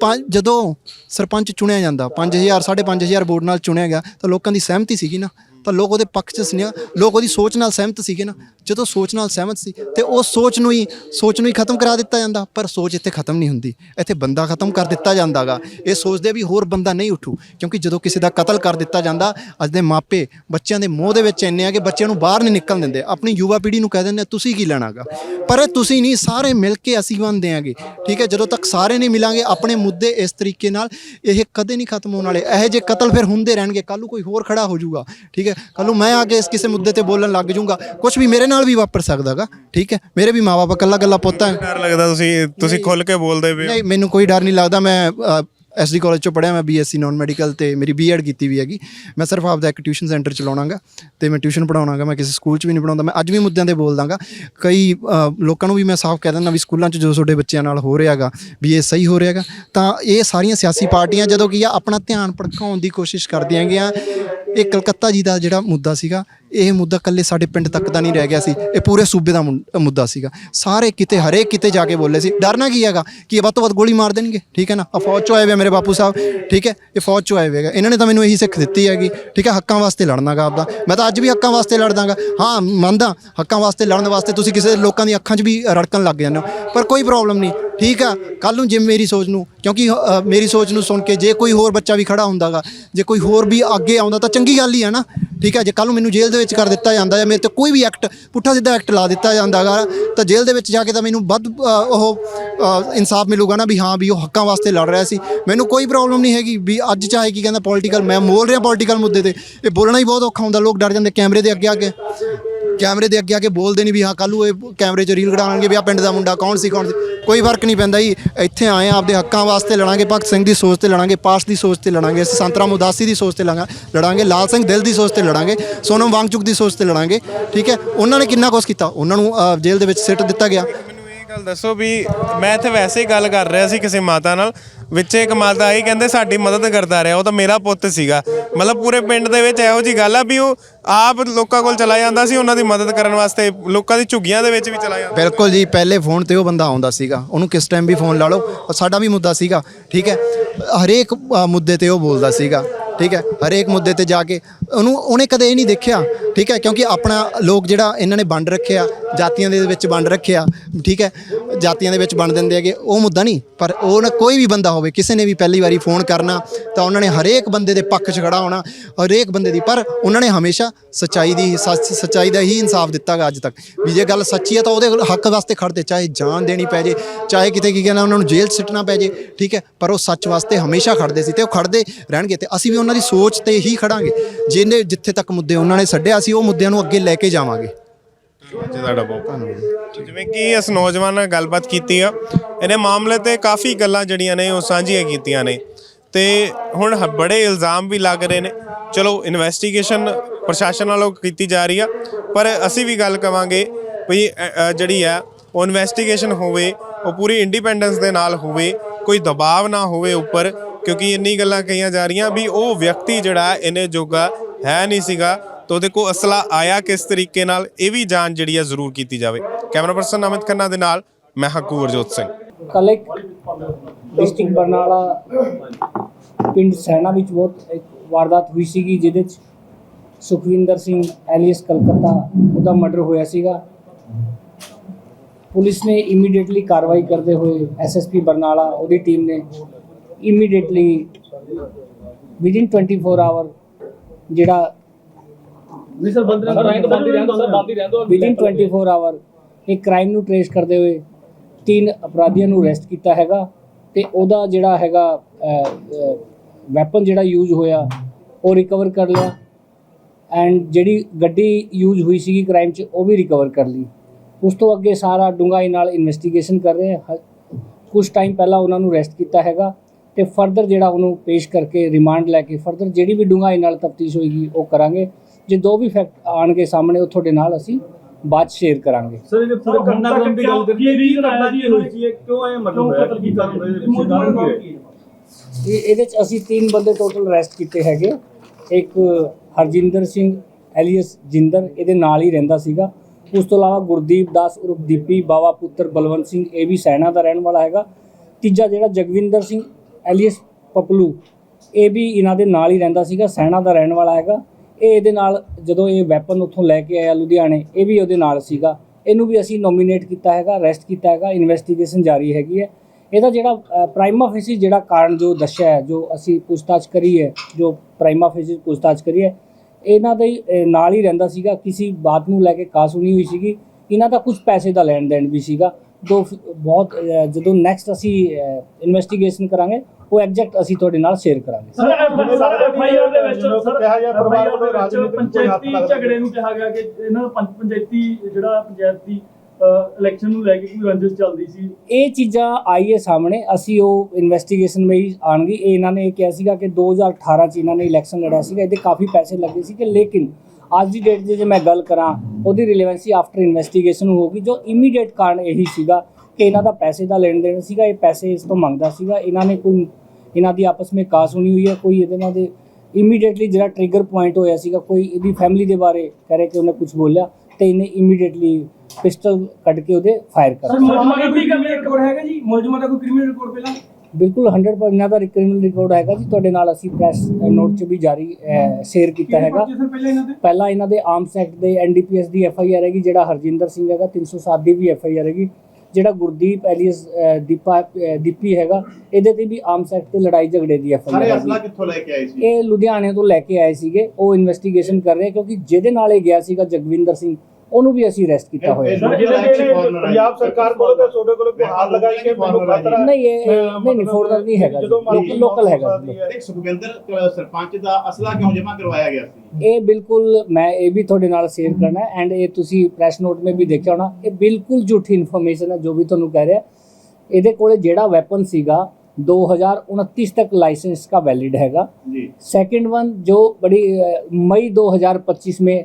ਪੰਜ- ਜਦੋਂ ਸਰਪੰਚ ਚੁਣਿਆ ਜਾਂਦਾ 5000 5500 ਵੋਟ ਨਾਲ ਚੁਣਿਆ ਗਿਆ, ਤਾਂ ਲੋਕਾਂ ਦੀ ਸਹਿਮਤੀ ਸੀਗੀ ਨਾ। ਤਾਂ ਲੋਕ ਉਹਦੇ ਪੱਖ 'ਚ ਸੀ ਨਾ ਲੋਕ ਉਹਦੀ ਸੋਚ ਨਾਲ ਸਹਿਮਤ ਸੀਗੇ ਨਾ। ਜਦੋਂ ਸੋਚ ਨਾਲ ਸਹਿਮਤ ਸੀ, ਤੇ ਉਹ ਸੋਚ ਨੂੰ ਹੀ ਸੋਚ ਨੂੰ ਹੀ ਖਤਮ ਕਰਾ ਦਿੱਤਾ ਜਾਂਦਾ। ਪਰ ਸੋਚ ਇੱਥੇ ਖਤਮ ਨਹੀਂ ਹੁੰਦੀ। ਇੱਥੇ ਬੰਦਾ ਖਤਮ ਕਰ ਦਿੱਤਾ ਜਾਂਦਾਗਾ। ਇਹ ਸੋਚਦੇ ਵੀ ਹੋਰ ਬੰਦਾ ਨਹੀਂ ਉੱਠੂ। ਕਿਉਂਕਿ ਜਦੋਂ ਕਿਸੇ ਦਾ ਕਤਲ ਕਰ ਦਿੱਤਾ ਜਾਂਦਾ, ਅੱਜ ਦੇ ਮਾਪੇ ਬੱਚਿਆਂ ਦੇ ਮੋਹ ਦੇ ਵਿੱਚ ਇੰਨੇ ਆ ਕਿ ਬੱਚਿਆਂ ਨੂੰ ਬਾਹਰ ਨਹੀਂ ਨਿਕਲਣ ਦਿੰਦੇ। ਆਪਣੀ ਯੁਵਾ ਪੀੜ੍ਹੀ ਨੂੰ ਕਹਿ ਦਿੰਦੇ ਤੁਸੀਂ ਕੀ ਲੈਣਾਗਾ? ਪਰ ਤੁਸੀਂ ਨਹੀਂ, ਸਾਰੇ ਮਿਲ ਕੇ ਅਸੀਂ ਬਣਦੇ ਆਂਗੇ ਠੀਕ ਹੈ, ਜਦੋਂ ਤੱਕ ਸਾਰੇ ਨਹੀਂ ਮਿਲਾਂਗੇ, ਆਪਣੇ ਮੁੱਦੇ ਇਸ ਤਰੀਕੇ ਨਾਲ ਇਹ ਕਦੇ ਨਹੀਂ ਖਤਮ ਹੋਣ ਵਾਲੇ। ਇਹੋ ਜਿਹੇ ਕਤਲ ਫਿਰ ਹੁੰਦੇ ਰਹਿਣਗੇ। ਕੱਲ ਨੂੰ ਕੋਈ ਹੋਰ ਖੜਾ ਹੋ ਜਾਊਗਾ। ਠੀਕ ਹੈ ਕੱਲ ਨੂੰ ਮੈਂ ਆ ਕੇ ਇਸ ਕਿਸੇ ਮੁੱਦੇ ਤੇ ਬੋਲਣ ਲੱਗ ਜਾਊਂਗਾ। ਕੁਝ ਵੀ ਮੇਰੇ ਨਾਲ ਵੀ ਵਾਪਰ ਸਕਦਾਗਾ ਠੀਕ ਹੈ? ਮੇਰੇ ਵੀ ਮਾਪੇ ਕੱਲਾ ਕੱਲਾ ਪੁੱਤ ਹੈ। ਡਰ ਲੱਗਦਾ ਤੁਸੀਂ ਤੁਸੀਂ ਖੁੱਲ ਕੇ ਬੋਲਦੇ ਪਏ ਹੋ। ਨਹੀਂ ਮੈਨੂੰ ਕੋਈ ਡਰ ਨਹੀਂ ਲੱਗਦਾ। ਮੈਂ ਅ, ਐਸਡੀ ਕਾਲਜ ਚੋਂ ਪੜ੍ਹਿਆ ਮੈਂ ਬੀਐਸਸੀ ਨਾਨ ਮੈਡੀਕਲ ਤੇ ਮੇਰੀ ਬੀਐਡ ਕੀਤੀ ਵੀ ਹੈਗੀ। ਮੈਂ ਸਿਰਫ ਆਪਦਾ ਇੱਕ ਟਿਊਸ਼ਨ ਸੈਂਟਰ ਚਲਾਉਣਾਗਾ ਤੇ ਮੈਂ ਟਿਊਸ਼ਨ ਪੜਾਉਣਾਗਾ ਮੈਂ ਕਿਸੇ ਸਕੂਲ 'ਚ ਵੀ ਨਹੀਂ ਪੜਾਉਂਦਾ ਮੈਂ ਅੱਜ ਵੀ ਮੁੱਦਿਆਂ ਤੇ ਬੋਲਦਾਗਾ। ਕਈ ਲੋਕਾਂ ਨੂੰ ਵੀ ਮੈਂ ਸਾਫ਼ ਕਹਿ ਦਿੰਦਾ ਵੀ ਸਕੂਲਾਂ 'ਚ ਜੋ ਤੁਹਾਡੇ ਬੱਚਿਆਂ ਨਾਲ ਹੋ ਰਿਹਾਗਾ, ਵੀ ਇਹ ਸਹੀ ਹੋ ਰਿਹਾਗਾ। ਤਾਂ ਇਹ ਸਾਰੀਆਂ ਸਿਆਸੀ ਪਾਰਟੀਆਂ ਜਦੋਂ ਕੀ ਆ ਆਪਣਾ ਧਿਆਨ ਭੜਕਾਉਣ ਦੀ ਕੋਸ਼ਿਸ਼ ਕਰਦੀਆਂ ਗੀਆਂ ਇਹ ਕਲਕੱਤਾ ਜੀ ਦਾ ਜਿਹੜਾ ਮੁੱਦਾ ਸੀਗਾ ਇਹ ਮੁੱਦਾ ਕੱਲੇ ਸਾਡੇ ਪਿੰਡ ਤੱਕ ਦਾ ਨਹੀਂ ਰਹਿ ਗਿਆ ਸੀ, ਇਹ ਪੂਰੇ ਸੂਬੇ ਦਾ ਮੁੰ- ਮੁੱਦਾ ਸੀਗਾ। ਸਾਰੇ ਕਿਤੇ ਹਰੇਕ ਕਿਤੇ ਜਾ ਕੇ ਬੋਲੇ ਸੀ। ਡਰਨਾ ਕੀ ਹੈਗਾ? ਕਿ ਇਹ ਵੱਧ ਤੋਂ ਵੱਧ ਗੋਲੀ ਮਾਰ ਦੇਣਗੇ? ਠੀਕ ਹੈ ਨਾ? ਆ ਫੌਜ ਚੋਂ ਆਏ ਹੋਏ ਆ ਮੇਰੇ ਬਾਪੂ ਸਾਹਿਬ। ਠੀਕ ਹੈ? ਇਹ ਫੌਜ ਚੋਂ ਆਏ ਹੋਏਗਾ ਇਹਨਾਂ ਨੇ ਤਾਂ ਮੈਨੂੰ ਇਹੀ ਸਿੱਖ ਦਿੱਤੀ ਹੈਗੀ। ਠੀਕ ਹੈ? ਹੱਕਾਂ ਵਾਸਤੇ ਲੜਨਾਗਾ ਆਪਦਾ। ਮੈਂ ਤਾਂ ਅੱਜ ਵੀ ਹੱਕਾਂ ਵਾਸਤੇ ਲੜਦਾਗਾ। ਹਾਂ, ਮੰਨਦਾ। ਹੱਕਾਂ ਵਾਸਤੇ, ਲੜਨ ਵਾਸਤੇ ਤੁਸੀਂ ਕਿਸੇ ਲੋਕਾਂ ਦੀ ਅੱਖਾਂ 'ਚ ਵੀ ਰੜਕਣ ਲੱਗ ਜਾਂਦੇ ਹੋ। ਪਰ ਕੋਈ ਪ੍ਰੋਬਲਮ ਨਹੀਂ। ਠੀਕ ਆ ਕੱਲ ਨੂੰ ਜੇ ਮੇਰੀ ਸੋਚ ਨੂੰ ਕਿਉਂਕਿ ਅ, ਮੇਰੀ ਸੋਚ ਨੂੰ ਸੁਣ ਕੇ ਜੇ ਕੋਈ ਹੋਰ ਬੱਚਾ ਵੀ ਖੜਾ ਹੁੰਦਾਗਾ ਜੇ ਕੋਈ ਹੋਰ ਵੀ ਅੱਗੇ ਆਉਂਦਾ ਤਾਂ ਚੰਗੀ ਗੱਲ ਹੀ ਹੈ ਨਾ। ਠੀਕ ਹੈ ਜੇ ਕੱਲ ਨੂੰ ਮੈਨੂੰ ਜੇਲ੍ਹ ਦੇ ਵਿੱਚ ਕਰ ਦਿੱਤਾ ਜਾਂਦਾ ਜਾਂ ਮੇਰੇ ਤੇ ਕੋਈ ਵੀ ਐਕਟ ਪੁੱਠਾ ਸਿੱਧਾ ਐਕਟ ਲਾ ਦਿੱਤਾ ਜਾਂਦਾਗਾ ਤਾਂ ਜੇਲ੍ਹ ਦੇ ਵਿੱਚ ਜਾ ਕੇ ਤਾਂ ਮੈਨੂੰ ਵੱਧ ਅ, ਉਹ ਅ, ਇਨਸਾਫ ਮਿਲੂਗਾ ਨਾ ਵੀ ਹਾਂ ਵੀ ਉਹ ਹੱਕਾਂ ਵਾਸਤੇ ਲੜ ਰਿਹਾ ਸੀ। ਮੈਨੂੰ ਕੋਈ ਪ੍ਰੋਬਲਮ ਨਹੀਂ ਹੈਗੀ ਵੀ ਅੱਜ ਚਾਹੇ ਕੀ ਕਹਿੰਦਾ ਪੋਲੀਟੀਕਲ ਮੈਂ ਬੋਲ ਰਿਹਾ ਪੋਲੀਟੀਕਲ ਮੁੱਦੇ ਤੇ। ਇਹ ਬੋਲਣਾ ਹੀ ਬਹੁਤ ਔਖਾ ਹੁੰਦਾ ਲੋਕ ਡਰ ਜਾਂਦੇ ਕੈਮਰੇ ਦੇ ਅੱਗੇ ਆ ਕੇ ਕੈਮਰੇ ਦੇ ਅੱਗੇ ਆ ਕੇ ਬੋਲਦੇ ਨਹੀਂ ਵੀ ਹਾਂ, ਕੱਲ੍ਹ ਇਹ ਕੈਮਰੇ 'ਚ ਰੀਲ ਕਢਾਉਣਗੇ ਵੀ ਆ ਪਿੰਡ ਦਾ ਮੁੰਡਾ ਕੌਣ ਸੀ ਕੌਣ ਸੀ। ਕੋਈ ਫ਼ਰਕ ਨਹੀਂ ਪੈਂਦਾ ਜੀ। ਇੱਥੇ ਆਏ ਆ ਆਪਦੇ ਹੱਕਾਂ ਵਾਸਤੇ ਲੜਾਂਗੇ, ਭਗਤ ਸਿੰਘ ਦੀ ਸੋਚ ਤੇ ਲੜਾਂਗੇ, ਪਾਸ ਦੀ ਸੋਚ ਤੇ ਲੜਾਂਗੇ, ਅਸੀਂ ਸੰਤਰਾਮ ਉਦਾਸੀ ਦੀ ਸੋਚ ਤੇ ਲੜਾਂਗੇ ਲੜਾਂਗੇ, ਲਾਲ ਸਿੰਘ ਦਿਲ ਦੀ ਸੋਚ ਤੇ ਲੜਾਂਗੇ, ਸੋਨਮ ਵਾਂਗਚੁਕ ਦੀ ਸੋਚ ਤੇ ਲੜਾਂਗੇ, ਠੀਕ ਹੈ? ਉਹਨਾਂ ਨੇ ਕਿੰਨਾ ਕੁਛ ਕੀਤਾ? ਉਹਨਾਂ ਨੂੰ ਜੇਲ੍ਹ ਦੇ ਵਿੱਚ ਸਿੱਟ ਦਿੱਤਾ ਗਿਆ। ਗੱਲ ਦੱਸੋ ਵੀ ਮੈਂ ਇੱਥੇ ਵੈਸੇ ਹੀ ਗੱਲ ਕਰ ਰਿਹਾ ਸੀ ਕਿਸੇ ਮਾਤਾ ਨਾਲ, ਵਿੱਚ ਇੱਕ ਮਾਤਾ ਆਈ, ਕਹਿੰਦੇ ਸਾਡੀ ਮਦਦ ਕਰਦਾ ਰਿਹਾ, ਉਹ ਤਾਂ ਮੇਰਾ ਪੁੱਤ ਸੀਗਾ। ਮਤਲਬ ਪੂਰੇ ਪਿੰਡ ਦੇ ਵਿੱਚ ਇਹੋ ਜੀ ਗੱਲ ਆ ਵੀ ਉਹ ਆਪ ਲੋਕਾਂ ਕੋਲ ਚਲਾ ਜਾਂਦਾ ਸੀ, ਉਹਨਾਂ ਦੀ ਮਦਦ ਕਰਨ ਵਾਸਤੇ, ਲੋਕਾਂ ਦੀ ਝੁੱਗੀਆਂ ਦੇ ਵਿੱਚ ਵੀ ਚਲਾ ਜਾਂਦਾ ਬਿਲਕੁਲ ਜੀ, ਪਹਿਲੇ ਫੋਨ ਤੇ ਉਹ ਬੰਦਾ ਆਉਂਦਾ ਸੀਗਾ। ਉਹਨੂੰ ਕਿਸ ਟਾਈਮ ਵੀ ਫੋਨ ਲਾ ਲਓ ਸਾਡਾ ਵੀ ਮੁੱਦਾ ਸੀਗਾ, ਠੀਕ ਹੈ? ਹਰੇਕ ਮੁੱਦੇ ਤੇ ਉਹ ਬੋਲਦਾ ਸੀਗਾ, ਠੀਕ ਹੈ? ਹਰੇਕ ਮੁੱਦੇ ਤੇ ਜਾ ਕੇ ਉਹਨੂੰ ਉਹਨੇ ਕਦੇ ਇਹ ਨਹੀਂ ਦੇਖਿਆ, ਠੀਕ ਹੈ? ਕਿਉਂਕਿ ਆਪਣਾ ਲੋਕ ਜਿਹੜਾ ਇਹਨਾਂ ਨੇ ਵੰਡ ਰੱਖਿਆ, ਜਾਤੀਆਂ ਦੇ ਵਿੱਚ ਵੰਡ ਰੱਖਿਆ, ਠੀਕ ਹੈ? ਜਾਤੀਆਂ ਦੇ ਵਿੱਚ ਵੰਡ ਦਿੰਦੇ ਹੈਗੇ, ਉਹ ਮੁੱਦਾ ਨਹੀਂ। ਪਰ ਉਹ ਨਾ ਕੋਈ ਵੀ ਬੰਦਾ ਹੋਵੇ, ਕਿਸੇ ਨੇ ਵੀ ਪਹਿਲੀ ਵਾਰੀ ਫੋਨ ਕਰਨਾ, ਤਾਂ ਉਹਨਾਂ ਨੇ ਹਰੇਕ ਬੰਦੇ ਦੇ ਪੱਖ 'ਚ ਖੜਾ ਹੋਣਾ, ਹਰੇਕ ਬੰਦੇ ਦੀ। ਪਰ ਉਹਨਾਂ ਨੇ ਹਮੇਸ਼ਾ ਸੱਚਾਈ ਦੀ, ਸੱਚ, ਸੱਚਾਈ ਦਾ ਹੀ ਇਨਸਾਫ ਦਿੱਤਾਗਾ ਅੱਜ ਤੱਕ। ਵੀ ਜੇ ਗੱਲ ਸੱਚੀ ਹੈ ਤਾਂ ਉਹਦੇ ਹੱਕ ਵਾਸਤੇ ਖੜਦੇ ਚਾਹੇ ਜਾਨ ਦੇਣੀ ਪੈ ਜੇ, ਚਾਹੇ ਕਿਤੇ ਕੀ ਕਹਿੰਦਾ ਉਹਨਾਂ ਨੂੰ ਜੇਲ੍ਹ 'ਚ ਸਿੱਟਣਾ ਪੈ ਜੇ, ਠੀਕ ਹੈ? ਪਰ ਉਹ ਸੱਚ ਵਾਸਤੇ ਹਮੇਸ਼ਾ ਖੜਦੇ ਸੀ ਤੇ ਉਹ ਖੜਦੇ ਰਹਿਣਗੇ ਤੇ ਅਸੀਂ ਵੀ ਉਹਨਾਂ ਦੀ ਸੋਚ ਤੇ ਹੀ ਖੜਾਂਗੇ ਜਿਹਨੇ ਜਿੱਥੇ ਤੱਕ ਮੁੱਦੇ ਉਹਨਾਂ ਨੇ ਛੱਡਿਆ ਸੀ, ਉਹ ਮੁੱਦਿਆਂ ਨੂੰ ਅੱਗੇ ਲੈ ਕੇ ਜਾਵਾਂਗੇ। ਜੀ ਤੁਹਾਡਾ ਬਹੁਤ ਧੰਨਵਾਦ। ਜਿਵੇਂ ਕਿ ਇਸ ਨੌਜਵਾਨ ਨਾਲ ਗੱਲਬਾਤ ਕੀਤੀ ਆ ਇਹਨੇ ਮਾਮਲੇ ਤੇ ਕਾਫੀ ਗੱਲਾਂ ਜਿਹੜੀਆਂ ਨੇ, ਉਹ ਸਾਂਝੀਆਂ ਕੀਤੀਆਂ ਨੇ। ਤੇ ਹੁਣ ਬੜੇ ਇਲਜ਼ਾਮ ਵੀ ਲੱਗ ਰਹੇ ਨੇ। ਚਲੋ ਇਨਵੈਸਟੀਗੇਸ਼ਨ ਪ੍ਰਸ਼ਾਸਨ ਵੱਲੋਂ ਕੀਤੀ ਜਾ ਰਹੀ ਆ, ਪਰ ਅਸੀਂ ਵੀ ਗੱਲ ਕਵਾਂਗੇ ਵੀ ਜਿਹੜੀ ਆ, ਉਹ ਇਨਵੈਸਟੀਗੇਸ਼ਨ ਹੋਵੇ, ਉਹ ਪੂਰੀ ਇੰਡੀਪੈਂਡੈਂਸ ਦੇ ਨਾਲ ਹੋਵੇ, ਕੋਈ ਦਬਾਅ ਨਾ ਹੋਵੇ ਉੱਪਰ, ਕਿਉਂਕਿ ਇੰਨੀ ਗੱਲਾਂ ਕਹੀਆਂ ਜਾ ਰਹੀਆਂ ਵੀ ਉਹ ਵਿਅਕਤੀ ਜਿਹੜਾ, ਇਹਨੇ ਜੋਗਾ ਹੈ ਨਹੀਂ ਸੀਗਾ ਤਾਂ ਉਹਦੇ ਕੋਲ ਅਸਲਾ ਆਇਆ ਕਿਸ ਤਰੀਕੇ ਨਾਲ, ਇਹ ਵੀ ਜਾਂਚ ਜਿਹੜੀ ਹੈ ਜ਼ਰੂਰ ਕੀਤੀ ਜਾਵੇ। ਕੈਮਰਾ ਪਰਸਨ ਅਮਿਤ ਖੰਨਾ ਦੇ ਨਾਲ, ਮੈਂ ਹਕੂਰ ਸਿੰਘ। ਕੱਲ੍ਹ ਡਿਸਟ੍ਰਿਕਟ ਬਰਨਾਲਾ ਪਿੰਡ ਸੈਣਾ ਵਿੱਚ ਬਹੁਤ ਇੱਕ ਵਾਰਦਾਤ ਹੋਈ ਸੀਗੀ, ਜਿਹਦੇ ਚ ਸੁਖਵਿੰਦਰ ਸਿੰਘ ਐਲੀਅਸ ਕਲਕੱਤਾ ਉਹਦਾ ਮਰਡਰ ਹੋਇਆ ਸੀਗਾ। ਪੁਲਿਸ ਨੇ ਇਮੀਡੀਏਟਲੀ ਕਾਰਵਾਈ ਕਰਦੇ ਹੋਏ ਐਸਐਸਪੀ ਬਰਨਾਲਾ, ਉਹਦੀ ਟੀਮ ਨੇ ਇਮੀਡੀਏਟਲੀ ਵਿਦਿਨ 24 ਆਵਰ ਜਿਹੜਾ ਨਹੀਂ ਸਰ ਬੰਦ ਰਹਿੰਦਾ ਬੰਦ ਹੀ ਰਹਿੰਦਾ ਸਰ ਬੰਦ ਹੀ ਰਹਿੰਦਾ। ਵਿਦਿਨ 24 ਆਵਰ ਇਹ ਕ੍ਰਾਈਮ ਨੂੰ ਟ੍ਰੇਸ ਕਰਦੇ ਹੋਏ ਤਿੰਨ ਅਪਰਾਧੀਆਂ ਨੂੰ ਅਰੈਸਟ ਕੀਤਾ ਹੈਗਾ ਤੇ ਉਹਦਾ ਜਿਹੜਾ ਹੈਗਾ ਵੈਪਨ ਜਿਹੜਾ ਯੂਜ਼ ਹੋਇਆ ਉਹ ਰਿਕਵਰ ਕਰ ਲਿਆ ਐਂਡ ਜਿਹੜੀ ਗੱਡੀ ਯੂਜ਼ ਹੋਈ ਸੀਗੀ ਕ੍ਰਾਈਮ 'ਚ ਉਹ ਵੀ ਰਿਕਵਰ ਕਰ ਲਈ। ਉਸ ਤੋਂ ਅੱਗੇ ਸਾਰਾ ਡੂੰਘਾਈ ਨਾਲ ਇਨਵੈਸਟੀਗੇਸ਼ਨ ਕਰ ਰਹੇ ਹਾਂ ਕੁਝ ਟਾਈਮ ਪਹਿਲਾਂ ਉਹਨਾਂ ਨੂੰ ਅਰੈਸਟ ਕੀਤਾ ਹੈਗਾ। ਤੇ ਫਰਦਰ ਜਿਹੜਾ ਉਹਨੂੰ ਪੇਸ਼ ਕਰਕੇ ਰਿਮਾਂਡ ਲੈ ਕੇ ਫਰਦਰ ਜਿਹੜੀ ਵੀ ਡੂੰਘਾਈ ਨਾਲ ਤਫਤੀਸ਼ ਹੋਏਗੀ ਉਹ ਕਰਾਂਗੇ। ਜੇ ਦੋ ਵੀ ਫੈਕਟ ਆਣਗੇ ਸਾਹਮਣੇ ਉਹ ਤੁਹਾਡੇ ਨਾਲ ਅਸੀਂ ਬਾਅਦ ਸ਼ੇਅਰ ਕਰਾਂਗੇ। ਸਰ ਇਹ ਪੂਰੇ ਘਟਨਾਕ੍ਰਮ ਦੀ ਗੱਲ ਕਰੀਏ ਕੀ ਘਟਨਾ ਜੀ ਹੋਈ ਸੀ। ਇਹ ਕਿਉਂ ਇਹ ਮਤਲਬ ਹੋਇਆ? ਕੀ ਕਾਰਨ ਹੋਇਆ ਇਹਦੇ ਕਾਰਨ ਕੀ ਹੈ? ਇਹ ਇਹਦੇ ਚ ਅਸੀਂ ਤਿੰਨ ਬੰਦੇ ਟੋਟਲ ਅਰੈਸਟ ਕੀਤੇ ਹੈਗੇ। ਇੱਕ ਹਰਜਿੰਦਰ ਸਿੰਘ ਐਲੀਅਸ ਜਿੰਦਰ ਇਹਦੇ ਨਾਲ ਹੀ ਰਹਿੰਦਾ ਸੀਗਾ। ਉਸ ਤੋਂ ਇਲਾਵਾ ਗੁਰਦੀਪ ਦਾਸ ਉਰਫ ਦੀਪੀ ਬਾਵਾ ਪੁੱਤਰ ਬਲਵੰਤ ਸਿੰਘ ਇਹ ਵੀ ਸੈਨਾ ਦਾ ਰਹਿਣ ਵਾਲਾ ਹੈਗਾ। ਤੀਜਾ ਜਿਹੜਾ ਜਗਵਿੰਦਰ ਸਿੰਘ ਐਲੀਅਸ ਪਪਲੂ। ਇਹ ਵੀ ਇਹਨਾਂ ਦੇ ਨਾਲ ਹੀ ਰਹਿੰਦਾ ਸੀਗਾ, ਸੈਨਾ ਦਾ ਰਹਿਣ ਵਾਲਾ ਹੈਗਾ। ਇਹ ਇਹਦੇ ਨਾਲ ਜਦੋਂ ਇਹ ਵੈਪਨ ਉੱਥੋਂ ਲੈ ਕੇ ਆਇਆ ਲੁਧਿਆਣੇ, ਇਹ ਵੀ ਉਹਦੇ ਨਾਲ ਸੀਗਾ। ਇਹਨੂੰ ਵੀ ਅਸੀਂ ਨੋਮੀਨੇਟ ਕੀਤਾ ਹੈਗਾ ਅਰੈਸਟ ਕੀਤਾ ਹੈਗਾ ਇਨਵੈਸਟੀਗੇਸ਼ਨ ਜਾਰੀ ਹੈਗੀ ਹੈ। ਇਹਦਾ ਜਿਹੜਾ ਪ੍ਰਾਈਮਾ ਫੇਸੀ ਜਿਹੜਾ ਕਾਰਨ ਜੋ ਦੱਸਿਆ ਹੈ, ਜੋ ਅਸੀਂ ਪੁੱਛਤਾਛ ਕਰੀ ਹੈ, ਜੋ ਪ੍ਰਾਈਮਾ ਫੇਸੀ ਪੁੱਛਤਾਛ ਕਰੀ ਹੈ, ਇਹਨਾਂ ਦੇ ਨਾਲ ਹੀ ਰਹਿੰਦਾ ਸੀਗਾ। ਕਿਸੇ ਬਾਤ ਨੂੰ ਲੈ ਕੇ ਕਾਸ ਸੁਣੀ ਹੋਈ ਸੀਗੀ। ਇਹਨਾਂ ਦਾ ਕੁਝ ਪੈਸੇ ਦਾ ਲੈਣ ਦੇਣ ਵੀ ਸੀਗਾ। ਤੋਂ ਬਹੁਤ ਅਹ, ਜਦੋਂ ਨੈਕਸਟ ਅਸੀਂ ਇਨਵੈਸਟੀਗੇਸ਼ਨ ਕਰਾਂਗੇ ਉਹ ਐਗਜ਼ੈਕਟ ਅਸੀਂ ਤੁਹਾਡੇ ਨਾਲ ਸ਼ੇਅਰ ਕਰਾਂਗੇ। ਸਰ ਸਰ ਐਫਆਈਆਰ ਦੇ ਵਿੱਚ ਸਰ ਕਿਹਾ ਗਿਆ ਪਰਿਵਾਰ ਦੇ ਰਾਜਨੀਤਿਕ ਪੰਚਾਇਤੀ ਝਗੜੇ ਨੂੰ ਕਿਹਾ ਗਿਆ ਕਿ ਇਹਨਾਂ ਦਾ ਪੰਚ ਪੰਚਾਇਤੀ ਜਿਹੜਾ ਪੰਚਾਇਤੀ ਇਲੈਕਸ਼ਨ ਨੂੰ ਲੈ ਕੇ ਕੋਈ ਰੰਜਿਸ਼ ਚੱਲਦੀ ਸੀ। ਇਹ ਚੀਜ਼ਾਂ ਆਈਏ ਸਾਹਮਣੇ ਅਸੀਂ ਉਹ ਇਨਵੈਸਟੀਗੇਸ਼ਨ ਵਿੱਚ ਆਣਗੀ ਇਹ ਇਹਨਾਂ ਨੇ ਕਿਹਾ ਸੀਗਾ ਕਿ 2018 ਚ ਇਹਨਾਂ ਨੇ ਇਲੈਕਸ਼ਨ ਲੜਿਆ ਸੀਗਾ ਇਹਦੇ ਕਾਫੀ ਪੈਸੇ ਲੱਗੇ ਸੀ ਕਿ ਲੇਕਿਨ ਅੱਜ ਦੀ ਡੇਟ ਜੇ ਮੈਂ ਗੱਲ ਕਰਾਂ ਉਹਦੀ ਰਿਲੇਵੈਂਸੀ ਆਫਟਰ ਇਨਵੈਸਟੀਗੇਸ਼ਨ ਹੋਗੀ ਜੋ ਇਮੀਡੀਏਟ ਕਾਰਨ ਇਹੀ ਸੀਗਾ ਕਿ ਇਹਨਾਂ ਦਾ ਪੈਸੇ ਦਾ ਲੈਣ ਦੇਣ ਸੀਗਾ ਇਹ ਪੈਸੇ ਇਸ ਤੋਂ ਮੰਗਦਾ ਸੀਗਾ ਇਹਨਾਂ ਨੇ ਕੋਈ ਇਹਨਾਂ ਦੀ ਆਪਸ ਵਿੱਚ ਕਾਸ ਹੋਣੀ ਹੋਈ ਹੈ ਕੋਈ ਇਹਦੇ ਨਾਲ ਦੇ ਇਮੀਡੀਏਟਲੀ ਜਿਹੜਾ ਟ੍ਰਿਗਰ ਪੁਆਇੰਟ ਹੋਇਆ ਸੀਗਾ ਕੋਈ ਇਹਦੀ ਫੈਮਿਲੀ ਦੇ ਬਾਰੇ ਕਹਿ ਰਿਹਾ ਕਿ ਉਹਨੇ ਕੁਝ ਬੋਲਿਆ ਤੇ ਇਹਨੇ ਇਮੀਡੀਏਟਲੀ ਪਿਸਟਲ ਕੱਢ ਕੇ ਉਹਦੇ ਫਾਇਰ ਕਰ ਸਰ ਮੁਲਜ਼ਮਾਂ ਦਾ ਕੋਈ ਕ੍ਰਿਮੀਨਲ ਰਿਕਾਰਡ ਹੈਗਾ ਜੀ ਮੁਲਜ਼ਮਾਂ ਦਾ ਕੋਈ ਕ੍ਰਿਮੀਨਲ ਰਿਕਾਰਡ ਪਹਿਲਾਂ? ਬਿਲਕੁਲ 100% ਇਹਨਾਂ ਦਾ ਕ੍ਰਿਮੀਨਲ ਰਿਕਾਰਡ ਹੈਗਾ ਜੀ ਤੁਹਾਡੇ ਨਾਲ ਅਸੀਂ ਪ੍ਰੈਸ ਨੋਟ 'ਚ ਵੀ ਜਾਰੀ ਸ਼ੇਅਰ ਕੀਤਾ ਹੈਗਾ। ਸਰ ਪਹਿਲਾਂ ਇਹਨਾਂ ਦੇ? ਪਹਿਲਾਂ ਇਹਨਾਂ ਦੇ ਆਰਮਸ ਐਕਟ ਦੇ ਐਨਡੀਪੀਐਸ ਦੀ ਐਫ ਆਈ ਆਰ ਹੈਗੀ ਜਿਹੜਾ ਹਰਜਿੰਦਰ ਸਿੰਘ ਹੈਗਾ 307 ਦੀ ਵੀ ਐਫ ਆਈ ਆਰ ਹੈਗੀ। ਜਿਹੜਾ ਗੁਰਦੀਪ ਐਲੀਅਸ ਦੀਪਾ ਦੀਪੀ ਹੈਗਾ ਇਹਦੇ ਤੇ ਵੀ ਆਰਮਸ ਐਕਟ ਤੇ ਲੜਾਈ ਝਗੜੇ ਦੀ ਐਫ ਆਈ ਸਾਰੇ ਆਰ ਅਸਲਾ ਹੈਗੀ ਕਿੱਥੋਂ ਲੈ ਕੇ ਆਏ ਸੀ? ਇਹ ਲੁਧਿਆਣੇ ਤੋਂ ਲੈ ਕੇ ਆਏ ਸੀਗੇ ਉਹ ਇਨਵੈਸਟੀਗੇਸ਼ਨ ਕਰ ਰਹੇ ਕਿਉਂਕਿ ਜਿਹਦੇ ਨਾਲ ਇਹ ਗਿਆ ਸੀਗਾ ਜਗਵਿੰਦਰ ਸਿੰਘ। ਉਹਨੂੰ ਵੀ ਅਸੀਂ ਅਰੈਸਟ ਕੀਤਾ ਹੋਇਆ ਹੈ ਪੰਜਾਬ ਸਰਕਾਰ ਕੋਲ ਤੇ ਤੁਹਾਡੇ ਕੋਲ ਗੁਹਾਰ ਲਗਾਈ ਕਿ ਮੈਨੂੰ ਖਤਰਾ ਨਹੀਂ। ਇਹ ਨਹੀਂ ਨਹੀਂ ਫੋਰਨਰ ਨਹੀਂ ਹੈਗਾ ਲੋਕਲ ਹੈਗਾ ਸੁਖਵਿੰਦਰ ਸਰਪੰਚ ਦਾ ਅਸਲਾ ਕਿਉਂ ਜਮ੍ਹਾਂ ਕਰਵਾਇਆ ਗਿਆ ਸੀ? ਇਹ ਬਿਲਕੁਲ ਮੈਂ ਇਹ ਵੀ ਤੁਹਾਡੇ ਨਾਲ ਸ਼ੇਅਰ ਕਰਨਾ ਐਂਡ ਇਹ ਤੁਸੀਂ ਪ੍ਰੈਸ ਨੋਟ ਮੇ ਵੀ ਦੇਖਿਆ ਹੋਣਾ ਇਹ ਬਿਲਕੁਲ ਝੂਠੀ ਇਨਫੋਰਮੇਸ਼ਨ ਹੈ ਜੋ ਵੀ ਤੁਹਾਨੂੰ ਕਹਿ ਰਿਹਾ। ਇਹਦੇ ਕੋਲੇ ਜਿਹੜਾ ਵੈਪਨ ਸੀਗਾ 2029 ਤੱਕ ਲਾਇਸੈਂਸ ਦਾ ਵੈਲਿਡ ਹੈਗਾ। ਜੀ। ਸੈਕੰਡ ਵਨ ਜੋ ਬੜੀ ਮਈ 2025 ਮੇ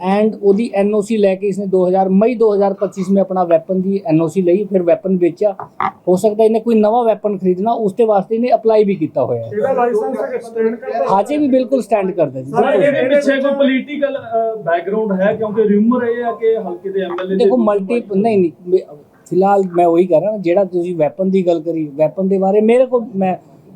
ਐਂਡ ਉਹਦੀ ਐਨਓਸੀ ਲੈ ਕੇ ਇਸਨੇ 2000 ਮਈ 2025 ਵਿੱਚ ਆਪਣਾ ਵੈਪਨ ਦੀ ਐਨਓਸੀ ਲਈ ਫਿਰ ਵੈਪਨ ਵੇਚਿਆ। ਹੋ ਸਕਦਾ ਇਹਨੇ ਕੋਈ ਨਵਾਂ ਵੈਪਨ ਖਰੀਦਣਾ ਉਸ ਤੇ ਵਾਸਤੇ ਇਹਨੇ ਅਪਲਾਈ ਵੀ ਕੀਤਾ ਹੋਇਆ ਹੈ। ਇਹਦਾ ਲਾਇਸੈਂਸ ਐਕਸਟੈਂਡ ਕਰਦਾ ਹਾਜੇ ਵੀ ਬਿਲਕੁਲ ਸਟੈਂਡ ਕਰਦਾ ਜੀ। ਸਰ ਇਹਦੇ ਪਿੱਛੇ ਕੋਈ ਪੋਲੀਟੀਕਲ ਬੈਕਗ੍ਰਾਉਂਡ ਹੈ? ਕਿਉਂਕਿ ਰਿਊਮਰ ਇਹ ਹੈ ਕਿ ਹਲਕੇ ਦੇ ਐਮਐਲਏ ਦੇਖੋ ਮਲਟੀ ਨਹੀਂ ਨਹੀਂ ਫਿਲਹਾਲ ਮੈਂ ਉਹੀ ਕਰ ਰਿਹਾ ਜਿਹੜਾ ਤੁਸੀਂ ਵੈਪਨ ਦੀ ਗੱਲ ਕਰੀ ਵੈਪਨ ਦੇ ਬਾਰੇ ਮੇਰੇ ਕੋਲ ਮੈਂ